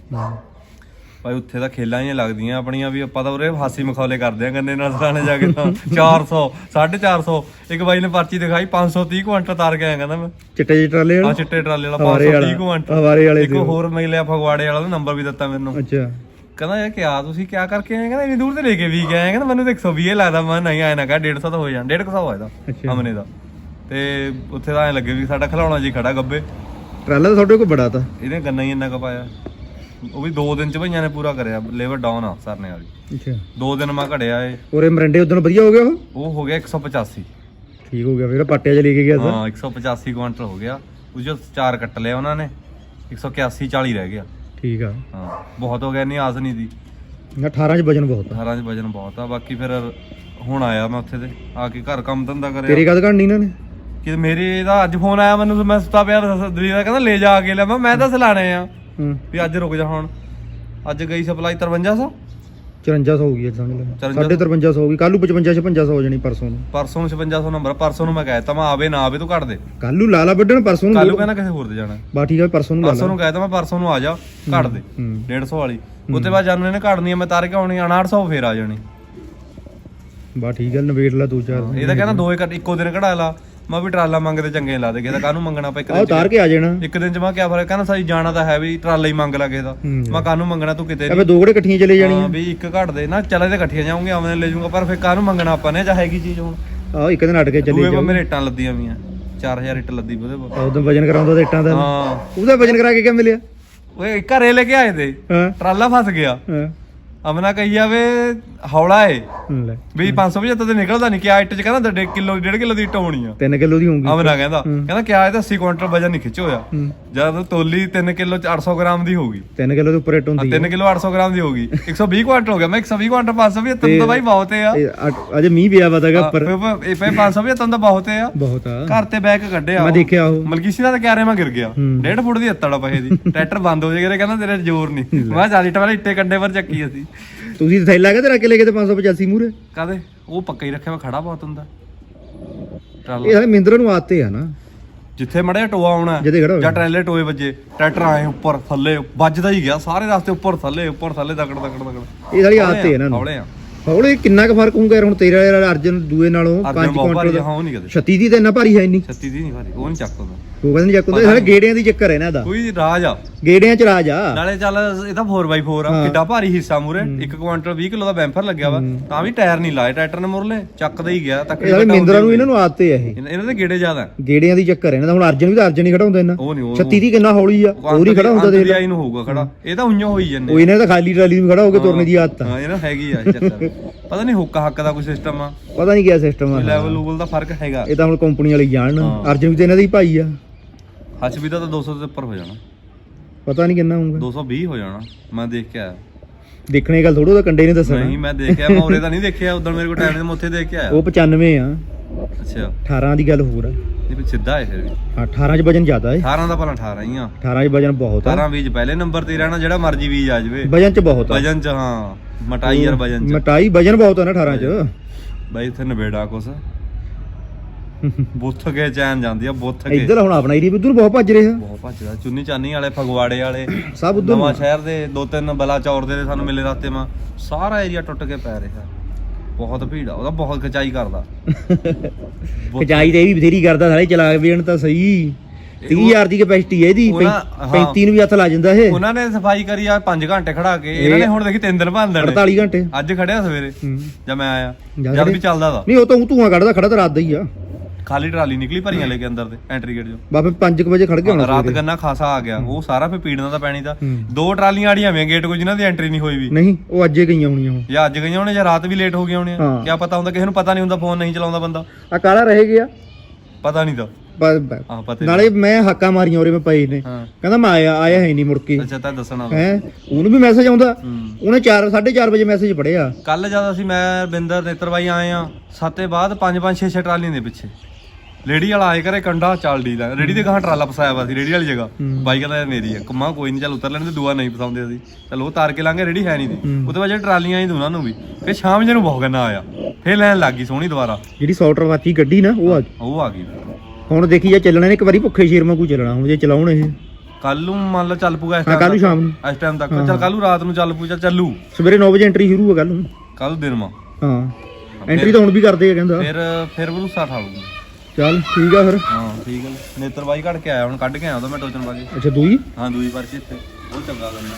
ਭਾਈ ਉੱਥੇ ਤਾਂ ਖੇਲਾਂ ਹੀ ਲੱਗਦੀਆਂ ਆਪਣੀਆਂ ਵੀ ਆਪਾਂ ਤਾਂ ਉਰੇ ਹਾਸੀ ਮਖੌਲੇ ਕਰਦੇ ਆ ਗੰਨੇ ਨਾਲ ਸਰਾਣੇ ਜਾ ਕੇ ਤਾਂ। 400 450 ਇੱਕ ਬਾਈ ਨੇ ਪਰਚੀ ਦਿਖਾਈ 530 ਕੁਇੰਟਲ ਤਾਰ ਕੇ ਆਇਆ ਕਹਿੰਦਾ ਮੈਂ। ਚਿੱਟੇ ਜਿਹੇ ਟਰਾਲੇ ਆ ਵਾਲਾ ਚਿੱਟੇ ਟਰਾਲੇ ਵਾਲਾ ਹਵਾਰੇ 530 ਵਾਲਾ ਕੁਇੰਟਲ ਹਵਾਰੇ ਵਾਲੇ ਇੱਕ ਹੋਰ ਮਿਲਿਆ ਫਗਵਾੜੇ ਵਾਲਾ ਉਹਦਾ ਨੰਬਰ ਵੀ ਦਿੱਤਾ ਮੈਨੂੰ। ਅੱਛਾ। ਕਹਿੰਦਾ ਯਾਰ ਕਿਆ ਤੁਸੀਂ ਕਿਆ ਕਰਕੇ ਆਏ? ਕਹਿੰਦਾ ਇੰਨੀ ਦੂਰ ਤੇ ਲੈ ਕੇ ਵੀ ਗਏ ਕਹਿੰਦਾ ਮੈਨੂੰ ਤਾਂ 120 ਲੱਗਦਾ। ਮੈਂ ਨਹੀਂ ਆਇਆ ਨਾ ਕਹਾ 150 ਤਾਂ ਹੋ ਜਾਣ 150 ਹੋਇਆ। ਇਹਦਾ ਅਮਨੇ ਦਾ। ਤੇ ਉੱਥੇ ਤਾਂ ਐ ਲੱਗੇ ਵੀ ਸਾਡਾ ਖਿਲਾਉਣਾ ਜੀ ਖੜਾ ਗੱਬੇ। ਟਰਾਲਾ ਤਾਂ ਤੁਹਾਡੇ ਕੋਲ ਬੜਾ ਤਾ। ਇਹਨੇ ਗੰਨਾ ਹੀ ਇੰਨਾ ਕੁ ਪਾਇਆ। ਉਹ ਵੀ 2 ਦਿਨ ਚ ਭਈਆਂ ਨੇ ਪੂਰਾ ਕਰਿਆ ਲੇਵਰ ਡਾਊਨ ਆ ਸਰਨੇ ਵਾਲੀ ਅੱਛਾ। 2 ਦਿਨ ਮੈਂ ਘੜਿਆ ਏ। ਉਰੇ ਮਰੰਡੇ ਉਦੋਂ ਵਧੀਆ ਹੋ ਗਿਆ ਉਹ? ਉਹ ਹੋ ਗਿਆ 185 ਠੀਕ ਹੋ ਗਿਆ ਫਿਰ ਪਾਟਿਆ ਚ ਲੈ ਕੇ ਗਿਆ ਤਾਂ ਹਾਂ 185 ਕੁਇੰਟਲ ਹੋ ਗਿਆ। ਉਸ ਜੋ ਚਾਰ ਕੱਟ ਲਿਆ ਉਹਨਾਂ ਨੇ 181 40 ਰਹਿ ਗਿਆ। ਠੀਕ ਆ। ਹਾਂ ਬਹੁਤ ਹੋ ਗਿਆ ਨਹੀਂ ਆਸ ਨਹੀਂ ਦੀ। ਨਾ 18 ਚ ਵਜਨ ਬਹੁਤ ਆ। 18 ਚ ਵਜਨ ਬਹੁਤ ਆ ਬਾਕੀ ਫਿਰ ਹੁਣ ਆਇਆ ਮੈਂ ਉੱਥੇ ਤੇ ਆ ਕੇ ਘਰ ਕੰਮ ਧੰਦਾ ਤੇਰੀ ਕਰਿਆ ਕਦ ਘੜਨੀ ਇਹਨਾਂ ਨੇ? ਕਿ ਮੇਰੇ ਦਾ ਅੱਜ ਫੋਨ ਆਇਆ ਮੈਨੂੰ ਮੈਂ ਸੁੱਤਾ ਪਿਆ ਦਲੀ ਦਾ ਕਹਿੰਦਾ ਲੈ ਜਾ ਕੇ ਲੈ। ਮੈਂ ਮੈਂ ਤਾਂ ਸਲਾਣੇ ਆ। ਹੂੰ। ਵੀ ਅੱਜ ਰੁਕ ਜਾ ਹੁਣ। ਅੱਜ ਗਈ ਸਪਲਾਈ 5300 5400 ਹੋ ਗਈ ਅੱਜ ਸਮਝ ਲੈ 5300 ਸਾਢੇ 5300 ਹੋ ਗਈ। ਕੱਲ ਨੂੰ 55 5600 ਹੋ ਜਾਣੀ ਪਰਸੋਂ ਨੂੰ। ਪਰਸੋਂ ਨੂੰ 5600 ਨੰਬਰ ਪਰਸੋਂ ਨੂੰ ਮੈਂ ਕਹਿਤਾ ਮੈਂ ਆਵੇ ਨਾ ਆਵੇ ਤੂੰ ਘੱਟ ਦੇ। ਕੱਲ ਨੂੰ ਲਾਲਾ ਵੱਢਣ ਪਰਸੋਂ ਨੂੰ ਕੱਲ ਨੂੰ ਕਹਿੰਦਾ ਕਿਸੇ ਹੋਰ ਦੇ ਜਾਣਾ। ਬਾ ਠੀਕ ਆ ਪਰਸੋਂ ਨੂੰ ਲਾ ਪਰਸੋਂ ਨੂੰ ਕਹਿਤਾ ਮੈਂ ਪਰਸੋਂ ਨੂੰ ਆ ਜਾ ਘੱਟ ਦੇ। ਹੂੰ। 150 ਵਾਲੀ। ਉੱਤੇ ਬਾਅਦ ਜਾਨੂੰ ਇਹਨੇ ਘੜਨੀ ਮੈਂ ਤਾਰ ਕੇ ਆਉਣੀ 800 ਫੇਰ ਆ ਜਾਣੀ। ਬਾ ਠੀਕ ਆ ਨਵੇੜ ਲਾ ਦੋ ਚਾਰ। ਇਹ ਤਾਂ ਕਹਿੰਦਾ ਦੋ ਇੱਕ ਇੱਕੋ ਦਿਨ ਕਢਾ ਲਾ। ਮੈਂ ਵੀ ਟਰਾਲਾ ਮੰਗਦੇ ਚੰਗੇ ਨੀ ਲੱਗਦੇ ਕਿਸੇ ਦਾ ਕਾਹਨੂੰ ਮੰਗਣਾ ਆਪਾਂ ਇੱਕ ਆਹ ਦਿਨ ਉਤਾਰ ਕੇ ਆ ਜਾਣਾ। ਇੱਕ ਦਿਨ ਚ ਮੈਂ ਕਿਆ ਫ਼ਰਕ ਕਹਿੰਦਾ ਸਾਈ ਜਾਣਾ ਤਾਂ ਹੈ ਵੀ ਟਰਾਲਾ ਹੀ ਮੰਗ ਲਾ ਕਿਸੇ ਦਾ। ਮੈਂ ਕਾਹਨੂੰ ਮੰਗਣਾ ਤੂੰ ਕਿਤੇ ਅਬੇ ਦੋ ਘੜੇ ਇਕੱਠੀਆਂ ਚਲੇ ਹਾਂ ਜਾਣੀਆਂ। ਵੀ ਇੱਕ ਘੱਟ ਦੇ। ਨਾ ਚਲੇ ਤੇ ਇਕੱਠੀਆਂ ਜਾਉਂਗੇ ਆਵੇਂ ਲੈ ਜਾਊਂਗਾ ਪਰ ਫਿਰ ਕਾਹਨੂੰ ਮੰਗਣਾ ਆਪਾਂ ਨੇ ਜਾਂ ਹੈਗੀ ਚੀਜ਼ ਹੁਣ? ਆਹ ਇੱਕ ਦਿਨ ਅਟ ਕੇ ਚਲੇ ਦੂਏ ਜਾਓ। ਪੰਮੇ ਰੇਟਾਂ ਲੱਦੀਆਂ ਵੀਆਂ 4000 ਇੱਟ ਲੱਦੀ ਉਹਦੇ ਕੋਲ। ਉਦੋਂ ਵਜਨ ਕਰਾਉਂਦਾ ਤੇ ਇੱਟਾਂ ਦਾ। ਹਾਂ। ਉਹਦਾ ਵਜਨ ਕਰਾ ਕੇ ਕਿਆ ਮਿਲਿਆ? ਓਏ ਘਰੇ ਲੈ ਕੇ ਆਏ ਤੇ। ਹਾਂ। ਟਰਾਲਾ ਫਸ ਗਿਆ। ਹਾਂ। ਅਮਨਾ ਕਹੀ ਜਾਵੇ ਹੌਲਾ ਏ। ਲੈ। ਵੀ 575 ਤੇ ਨਿਕਲਦਾ ਨਹੀਂ ਕਿਆ ਇੱਟ ਚ ਕਹਿੰਦਾ 1.5 ਕਿਲੋ 1.5 ਕਿਲੋ ਦੀ ਇੱਟ ਹੋਣੀ ਆ। 3 ਕਿਲੋ ਦੀ ਹੋਊਗੀ। ਅਮਨਾ ਕਹਿੰਦਾ। ਕਹਿੰਦਾ ਕਿਆ ਇਹ ਤਾਂ 80 ਕੁਇੰਟਲ ਵਜਨ ਨਹੀਂ ਖਿੱਚ ਹੋਇਆ ਹੂੰ। ਜਦ ਤੋਲੀ 3 ਕਿਲੋ 800 ਗ੍ਰਾਮ ਦੀ ਹੋਊਗੀ। 3 ਕਿਲੋ ਦੇ ਉੱਪਰ ਇੱਟ ਹੁੰਦੀ 3 ਕਿਲੋ 800 ਗ੍ਰਾਮ ਦੀ ਹੋਊਗੀ। 120 ਕੁਇੰਟਲ ਹੋ ਗਿਆ। ਮੈਂ 120 ਕੁਇੰਟਲ 575 ਤਾਂ ਬਾਈ ਬਹੁਤ ਆ। ਅਜੇ ਮੀਂਹ ਪਿਆ ਵਤਾਗਾ ਉੱਪਰ। ਇਹ 575 ਤਾਂ ਬਹੁਤ ਆ। ਬਹੁਤ ਆ। ਘਰ ਤੇ ਬੈਗ ਕੱਢਿਆ ਮੈਂ ਦੇਖਿਆ ਉਹ। ਮਲਕੀਸੀ ਦਾ ਤਾਂ ਕਿਆਰੇ ਮੈਂ ਗਿਰ ਗਿਆ। ਹੂੰ। 1.5 ਫੁੱਟ ਦੀ ਅੱਤੜਾ ਪਹੇ ਦੀ। ਟਰੈਕਟਰ ਬੰਦ ਹੋ ਜਾਏਗਾ ਕਹਿੰਦਾ ਤੇਰੇ ਜ਼ੋਰ ਨਹੀਂ ਮੈਂ ਕਿਹਾ 40 ਵਾਲੇ ਇੱਟੇ ਕੰਡੇ ਪਰ ਚੱਕੀ ਅਸੀਂ। ਤੁਸੀਂ ਥੈਲਾ ਰੱਖ ਕੇ ਲੈ ਕੇ ਤੇ 585 ਮੂਰੇ ਕਾਦੇ ਉਹ ਪੱਕਾ ਹੀ ਰੱਖਿਆ ਵਾ ਖੜਾ ਬਹੁਤ ਹੁੰਦਾ। ਇਹ ਟਰਾਲਾ ਸਾਰੇ ਮਿੰਦਰ ਨੂੰ ਆਤੇ ਆ ਨਾ। ਜਿੱਥੇ ਮੜਿਆ ਟੋਆ ਆਉਣਾ ਹੈ, ਜਿੱਥੇ ਖੜਾ ਹੋਇਆ। ਜਾਂ ਟਰੈਲੇ ਟੋਏ ਵੱਜੇ ਟਰੈਕਟਰ ਆਏ ਉੱਪਰ ਥੱਲੇ ਵੱਜਦਾ ਹੀ ਗਿਆ ਸਾਰੇ ਰਸਤੇ ਉੱਪਰ ਥੱਲੇ ਉੱਪਰ ਥੱਲੇ ਦਗੜ ਦਗੜ ਦਗੜ ਇਹ ਸਾਰੀ ਆਤੇ ਆ ਇਹਨਾਂ ਨੂੰ। ਹੌਲੇ ਆ। ਹੌਲੇ ਕਿੰਨਾ ਕੁ ਫ਼ਰਕ ਹੋਊਗਾ ਯਾਰ ਹੁਣ ਤੇਰਾ ਯਾਰ ਅਰਜਨ ਦੂਏ ਨਾਲੋਂ ਅਰਜਨ 5 ਬਹੁਤ ਭਾਰੀ ਕੁਇੰਟਲ ਆ, ਹਾਂ ਉਹ ਨਹੀਂ ਕਦੇ। 36 ਦੀ ਤਾਂ ਇੰਨਾ ਭਾਰੀ ਹੈ ਨਹੀਂ। 36 ਦੀ ਨਹੀਂ ਭਾਰੀ ਉਹ ਨਹੀਂ ਚੱਕ ਹੁੰਦਾ ਉਹ ਕਹਿੰਦੇ ਚੱਕ ਹੁੰਦੇ ਸਾਰੇ ਗੇੜਿਆਂ ਦੀ ਚੱਕਰ ਹੈ ਇਹਨਾਂ ਦਾ ਕੋਈ ਰਾਜ ਆ। ਗੇੜਿਆਂ ਚ ਰਾਜ ਆ। ਨਾਲੇ ਚੱਲ ਇਹ ਤਾਂ 4x4 ਆ। ਕਿੱਡਾ ਭਾਰੀ ਹਿੱਸਾ ਮੂਰੇ 1 ਕੁਇੰਟਲ 20 ਕਿਲੋ ਦਾ ਬੈਂਫਰ ਲੱਗਿਆ ਵਾ। ਤਾਂ ਵੀ ਟਾਇਰ ਨਹੀਂ ਲਾਏ। ਟਰੈਕਟਰ ਨੇ ਮੁਰਲੇ। ਚੱਕਦਾ ਹੀ ਗਿਆ। ਤੱਕ ਇਹ ਮਿੰਦਰਾਂ ਨੂੰ ਇਹਨਾਂ ਨੂੰ ਆਤੇ ਆ ਇਹ। ਇਹਨਾਂ ਦੇ ਗੇੜੇ ਜ਼ਿਆਦਾ ਗੇੜਿਆਂ ਦੀ ਚੱਕਰ ਹੈ ਇਹਨਾਂ ਦਾ। ਹੁਣ ਅਰਜਨ ਵੀ ਤਾਂ ਅਰਜਨ ਹੀ ਖੜਾ ਹੁੰਦਾ ਇਹਨਾਂ। ਉਹ ਨਹੀਂ ਉਹ 36 ਦੀ ਕਿੰਨਾ ਹੌਲੀ ਆ। ਹੋਰ ਹੀ ਖੜਾ ਹੁੰਦਾ ਦੇਖ ਲੈ। ਆਈ ਨੂੰ ਹੋਊਗਾ ਖੜਾ। ਇਹ ਤਾਂ ਉਈਓ ਹੋਈ ਜੰਨੇ ਉਹ ਇਹਨਾਂ ਦਾ ਖਾਲੀ ਟਰਾਲੀ ਨੂੰ ਖੜਾ ਹੋ ਕੇ ਤੁਰਨੇ ਦੀ ਆਦਤ ਆ। ਹਾਂ ਇਹਨਾਂ ਹੈਗੀ ਆ ਚੱਕਰ। ਪਤਾ ਨਹੀਂ ਹੁੱਕਾ ਹੱਕ ਦਾ ਕੋਈ ਸਿਸਟਮ ਆ। ਪਤਾ ਨਹੀਂ ਕਿਆ ਸਿਸਟਮ ਆ। ਲੈਵਲ ਲੂਵਲ ਦਾ ਫ਼ਰਕ ਹੈਗਾ। ਇਹ ਤਾਂ ਹੁਣ ਕੰਪਨੀ ਵਾਲੇ ਜਾਣਨ। ਅਰਜਨ ਵੀ ਤਾਂ ਇਹਨਾਂ ਦਾ ਹੀ ਭਾਈ ਆ। ਵੀ ਦਾ ਤਾਂ 200 ਦੇ ਉੱਪਰ ਹੋ ਜਾਣਾ। ਪਤਾ ਨਹੀਂ ਕਿੰਨਾ ਹੋਊਗਾ। 220 ਹੋ ਜਾਣਾ ਮੈਂ ਦੇਖ ਕੇ ਆਇਆ ਦੇਖਣੇ ਗੱਲ ਥੋੜਾ ਉਹਦਾ ਕੰਡੇ ਨੇ ਦੱਸਣਾ। ਨਹੀਂ ਮੈਂ ਦੇਖਿਆ ਮੈਂ ਉਰੇ ਤਾਂ ਨਹੀਂ ਦੇਖਿਆ ਉਦੋਂ ਮੇਰੇ ਕੋਲ ਟਾਈਮ ਤੇ ਮੈਂ ਉੱਥੇ ਦੇਖ ਕੇ ਆਇਆ ਉਹ 95 ਆ। ਅੱਛਾ। 18 ਦੀ ਗੱਲ ਹੋਰ ਆ। ਇਹ ਵੀ ਸਿੱਧਾ ਹੈ ਫਿਰ ਵੀ। ਹਾਂ, 18 ਚ ਵਜਨ ਜ਼ਿਆਦਾ ਏ 18 ਦਾ ਭਲਾ 18 ਹੀ ਆ। 18 ਚ ਵਜਨ ਬਹੁਤ ਆ। 18 ਬੀਜ ਪਹਿਲੇ ਨੰਬਰ ਤੇ ਹੀ ਰਹਿਣਾ ਜਿਹੜਾ ਮਰਜ਼ੀ ਬੀਜ ਆ ਜਾਵੇ। ਵਜਨ ਚ ਬਹੁਤ ਆ। ਵਜਨ ਚ ਹਾਂ। ਮਟਾਈ ਯਾਰ ਵਜਨ ਚ। ਮਟਾਈ ਵਜਨ ਬਹੁਤ ਆ ਨਾ 18 ਚ। ਬਾਈ ਇੱਥੇ ਨਵੇੜਾ ਕੁਛ। ਬੁੱਥ ਕੇ ਚੈਨ ਜਾਂਦੀ ਆ ਬੁੱਥ ਕੇ। ਇੱਧਰ ਹੁਣ ਆਪਣਾ ਏਰੀਆ ਉਧਰ ਬਹੁਤ ਭੱਜ ਰਿਹਾ। ਬਹੁਤ ਭੱਜਦਾ ਚੁੰਨੀ ਚਾਨੀ ਵਾਲੇ ਫਗਵਾੜੇ ਵਾਲੇ ਸਭ ਉਧਰ ਨਵਾਂ ਸ਼ਹਿਰ ਦੇ ਦੋ ਤਿੰਨ ਬਲਾ ਚੌਰ ਦੇ ਸਾਨੂੰ ਮਿਲੇ ਰਸਤੇ ਮਾ। ਸਾਰਾ ਏਰੀਆ ਟੁੱਟ ਕੇ ਪੈ ਰਿਹਾ। ਬਹੁਤ ਭੀੜ ਆ ਉਹਦਾ ਬਹੁਤ ਖਚਾਈ ਕਰਦਾ। ਖਚਾਈ ਤੇ ਇਹ ਵੀ ਬਥੇਰੀ ਕਰਦਾ ਸਾਰੇ ਚਲਾ ਵੇਣ ਤਾਂ ਸਹੀ। 30000 ਦੀ ਕੈਪੈਸਿਟੀ ਹੈ ਇਹਦੀ ਉਹਨਾਂ- ਹਾਂ। 35 ਨੂੰ ਵੀ ਹੱਥ ਲਾ ਜਾਂਦਾ ਇਹ। ਉਹਨਾਂ ਨੇ ਸਫ਼ਾਈ ਕਰੀ ਆ 5 ਘੰਟੇ ਖੜਾ ਕੇ। ਇਹਨਾਂ ਨੇ ਹੁਣ ਦੇਖੀ 3 ਦਿਨ ਬੰਦ ਦੇਣੇ 48 ਘੰਟੇ। ਅੱਜ ਖੜਿਆ ਸਵੇਰੇ। ਜਦ ਮੈਂ ਆਇਆ। ਜਦ? ਵੀ ਚੱਲਦਾ ਦਾ ਨਹੀਂ ਉਹ ਤਾਂ ਊਂ ਧੂਆਂ ਕੱਢਦਾ ਖੜਾ ਤਾਂ ਰਾਤ ਦਾ ਹੀ ਆ। ਖਾਲੀ ਟਰਾਲੀ ਨਿਕਲੀ ਭਰੀਆਂ ਲੈ ਕੇ ਅੰਦਰ ਦੇ ਐਂਟਰੀ ਗੇਟ ਚੋਂ। ਬਾਪੇ 5 ਵਜੇ ਖੜ ਕੇ ਆਉਣਾ ਰਾਤ ਸਵੇਰੇ। ਗੰਨਾ ਖਾਸਾ ਆ ਗਿਆ। ਉਹ ਸਾਰਾ ਫੇ ਪੀੜਨਾ ਦਾ ਪੈਣੀ ਦਾ। ਦੋ ਟਰਾਲੀਆਂ ਆੜੀਆਂ ਵੇ ਗੇਟ ਕੋ ਜਿਨ੍ਹਾਂ ਦੀ ਐਂਟਰੀ ਨਹੀਂ ਹੋਈ ਵੀ। ਨਹੀਂ ਉਹ ਅੱਜੇ ਗਈਆਂ ਹੋਣੀਆਂ ਹੁਣ ਜਾਂ ਅੱਜ ਗਈਆਂ ਹੋਣੇ ਜਾਂ ਰਾਤ ਵੀ ਲੇਟ ਹੋ ਗਈਆਂ ਹੋਣੀਆਂ। ਹਾਂ। ਕਿਆ ਪਤਾ ਹੁੰਦਾ ਕਿਸੇ ਨੂੰ ਪਤਾ ਨਹੀਂ ਹੁੰਦਾ ਫੋਨ ਨਹੀਂ ਚਲਾਉਂਦਾ ਬੰਦਾ। ਆ ਕਾਲਾ ਰਹਿ ਗਿਆ। ਪਤਾ ਨਹੀਂ ਤਾਂ। ਹਾਂ ਪਤਾ ਨਾਲੇ ਮੈਂ ਹੱਕਾ ਮਾਰੀਆਂ ਉਰੇ ਮੈਂ ਪਏ ਨੇ। ਹਾਂ। ਕਹਿੰਦਾ ਮੈਂ ਆਇਆ ਆਇਆ ਹੈ ਨਹੀਂ ਮੁੜ ਕੇ। ਅੱਛਾ ਤਾਂ ਦੱਸਣਾ ਹੈ? ਉਹਨੂੰ ਵੀ ਮੈਸੇਜ ਆਉਂਦਾ। ਹੂੰ। ਉਹਨੇ 4 4:30 ਵਜੇ ਮੈਸੇਜ ਪੜਿਆ ਕੱਲ ਜਦ ਅਸੀਂ ਮੈਂ ਬਿੰਦਰ ਨੇਤਰ ਬਾਈ ਆਏ ਆ ਸੱਤੇ ਬਾਅਦ 5 5 6 6 ਟਰਾਲੀਆਂ ਦੇ ਪਿੱਛੇ। ਰੇੜੀ ਵਾਲਾ ਆਏ ਕਰੇ ਕੰਡਾ ਚੱਲ ਡੀ ਦਾ। ਰੇੜੀ ਦੇ ਗਾਂ ਟਰਾਲਾ ਫਸਾਇਆ ਵਾ ਸੀ ਰੇੜੀ ਵਾਲੀ ਜਗ੍ਹਾ। ਬਾਈ ਕਹਿੰਦਾ ਮੇਰੀ ਆ। ਕਮਾ ਕੋਈ ਨਹੀਂ ਚੱਲ ਉਤਰ ਲੈਣ ਤੇ ਦੂਆ ਨਹੀਂ ਪਸਾਉਂਦੇ ਅਸੀਂ। ਚਲ ਉਹ ਤਾਰ ਕੇ ਲਾਂਗੇ ਰੇੜੀ ਹੈ ਨਹੀਂ ਦੀ। ਉਹਦੇ ਬਾਅਦ ਜਿਹੜੇ ਟਰਾਲੀਆਂ ਆਈ ਦੋਨਾਂ ਨੂੰ ਵੀ। ਫਿਰ ਸ਼ਾਮ ਜੇ ਨੂੰ ਬਹੁਤ ਗੰਨਾ ਆਇਆ। ਫਿਰ ਲੈਣ ਲੱਗ ਗਈ ਸੋਹਣੀ ਦੁਬਾਰਾ। ਜਿਹੜੀ ਸੌਟਰ ਵਾਚੀ ਗੱਡੀ ਨਾ ਉਹ ਆ ਗਈ। ਉਹ ਆ ਗਈ। ਹੁਣ ਦੇਖੀ ਜੇ ਚੱਲਣਾ ਨੇ ਇੱਕ ਵਾਰੀ ਭੁੱਖੇ ਸ਼ੇਰ ਵਾਂਗੂ ਚੱਲਣਾ। ਹੁਣ ਜੇ ਚਲਾਉਣ ਇਹ। ਕੱਲ ਨੂੰ ਮੰਨ ਲਾ ਚੱਲ ਪੂਗਾ ਇਸ time ਕੱਲ੍ਹ ਨੂੰ। ਸ਼ਾਮ ਨੂੰ। ਇਸ ਟਾਈਮ ਤੱਕ। ਚੱਲ ਕੱਲ ਨੂੰ ਰਾਤ ਨੂੰ ਚੱਲ ਪੂ ਚੱਲ ਚੱਲੂ। ਸਵੇਰੇ 9 ਵਜੇ ਐਂਟਰੀ ਸ਼ੁਰੂ ਹੋ ਕੱਲ ਨੂੰ। ਕੱਲ ਦਿਨ ਮਾ ਹਾਂ। ਐਂਟਰੀ ਤਾਂ ਹੁਣ ਵੀ ਕਰਦੇ ਆ ਕਹਿੰਦਾ। ਫਿਰ ਫਿਰ ਭਰੂਸਾ ਠਾਲੂ ਚੱਲ ਠੀਕ ਆ ਫਿਰ। ਹਾਂ ਠੀਕ ਹੈ ਨੇਤਰ ਬਾਈ ਕੱਢ ਕੇ ਆਇਆ ਹੁਣ ਕੱਢ ਕੇ ਆਇਆ ਉਹਦਾ ਮੈਂ ਟੋਚਨ ਪਾ ਕੇ। ਅੱਛਾ ਦੂਈ ਹਾਂ? ਦੂਈ ਪਰਚੀ ਇੱਥੇ। ਉਹ ਚੰਗਾ ਗੰਨਾ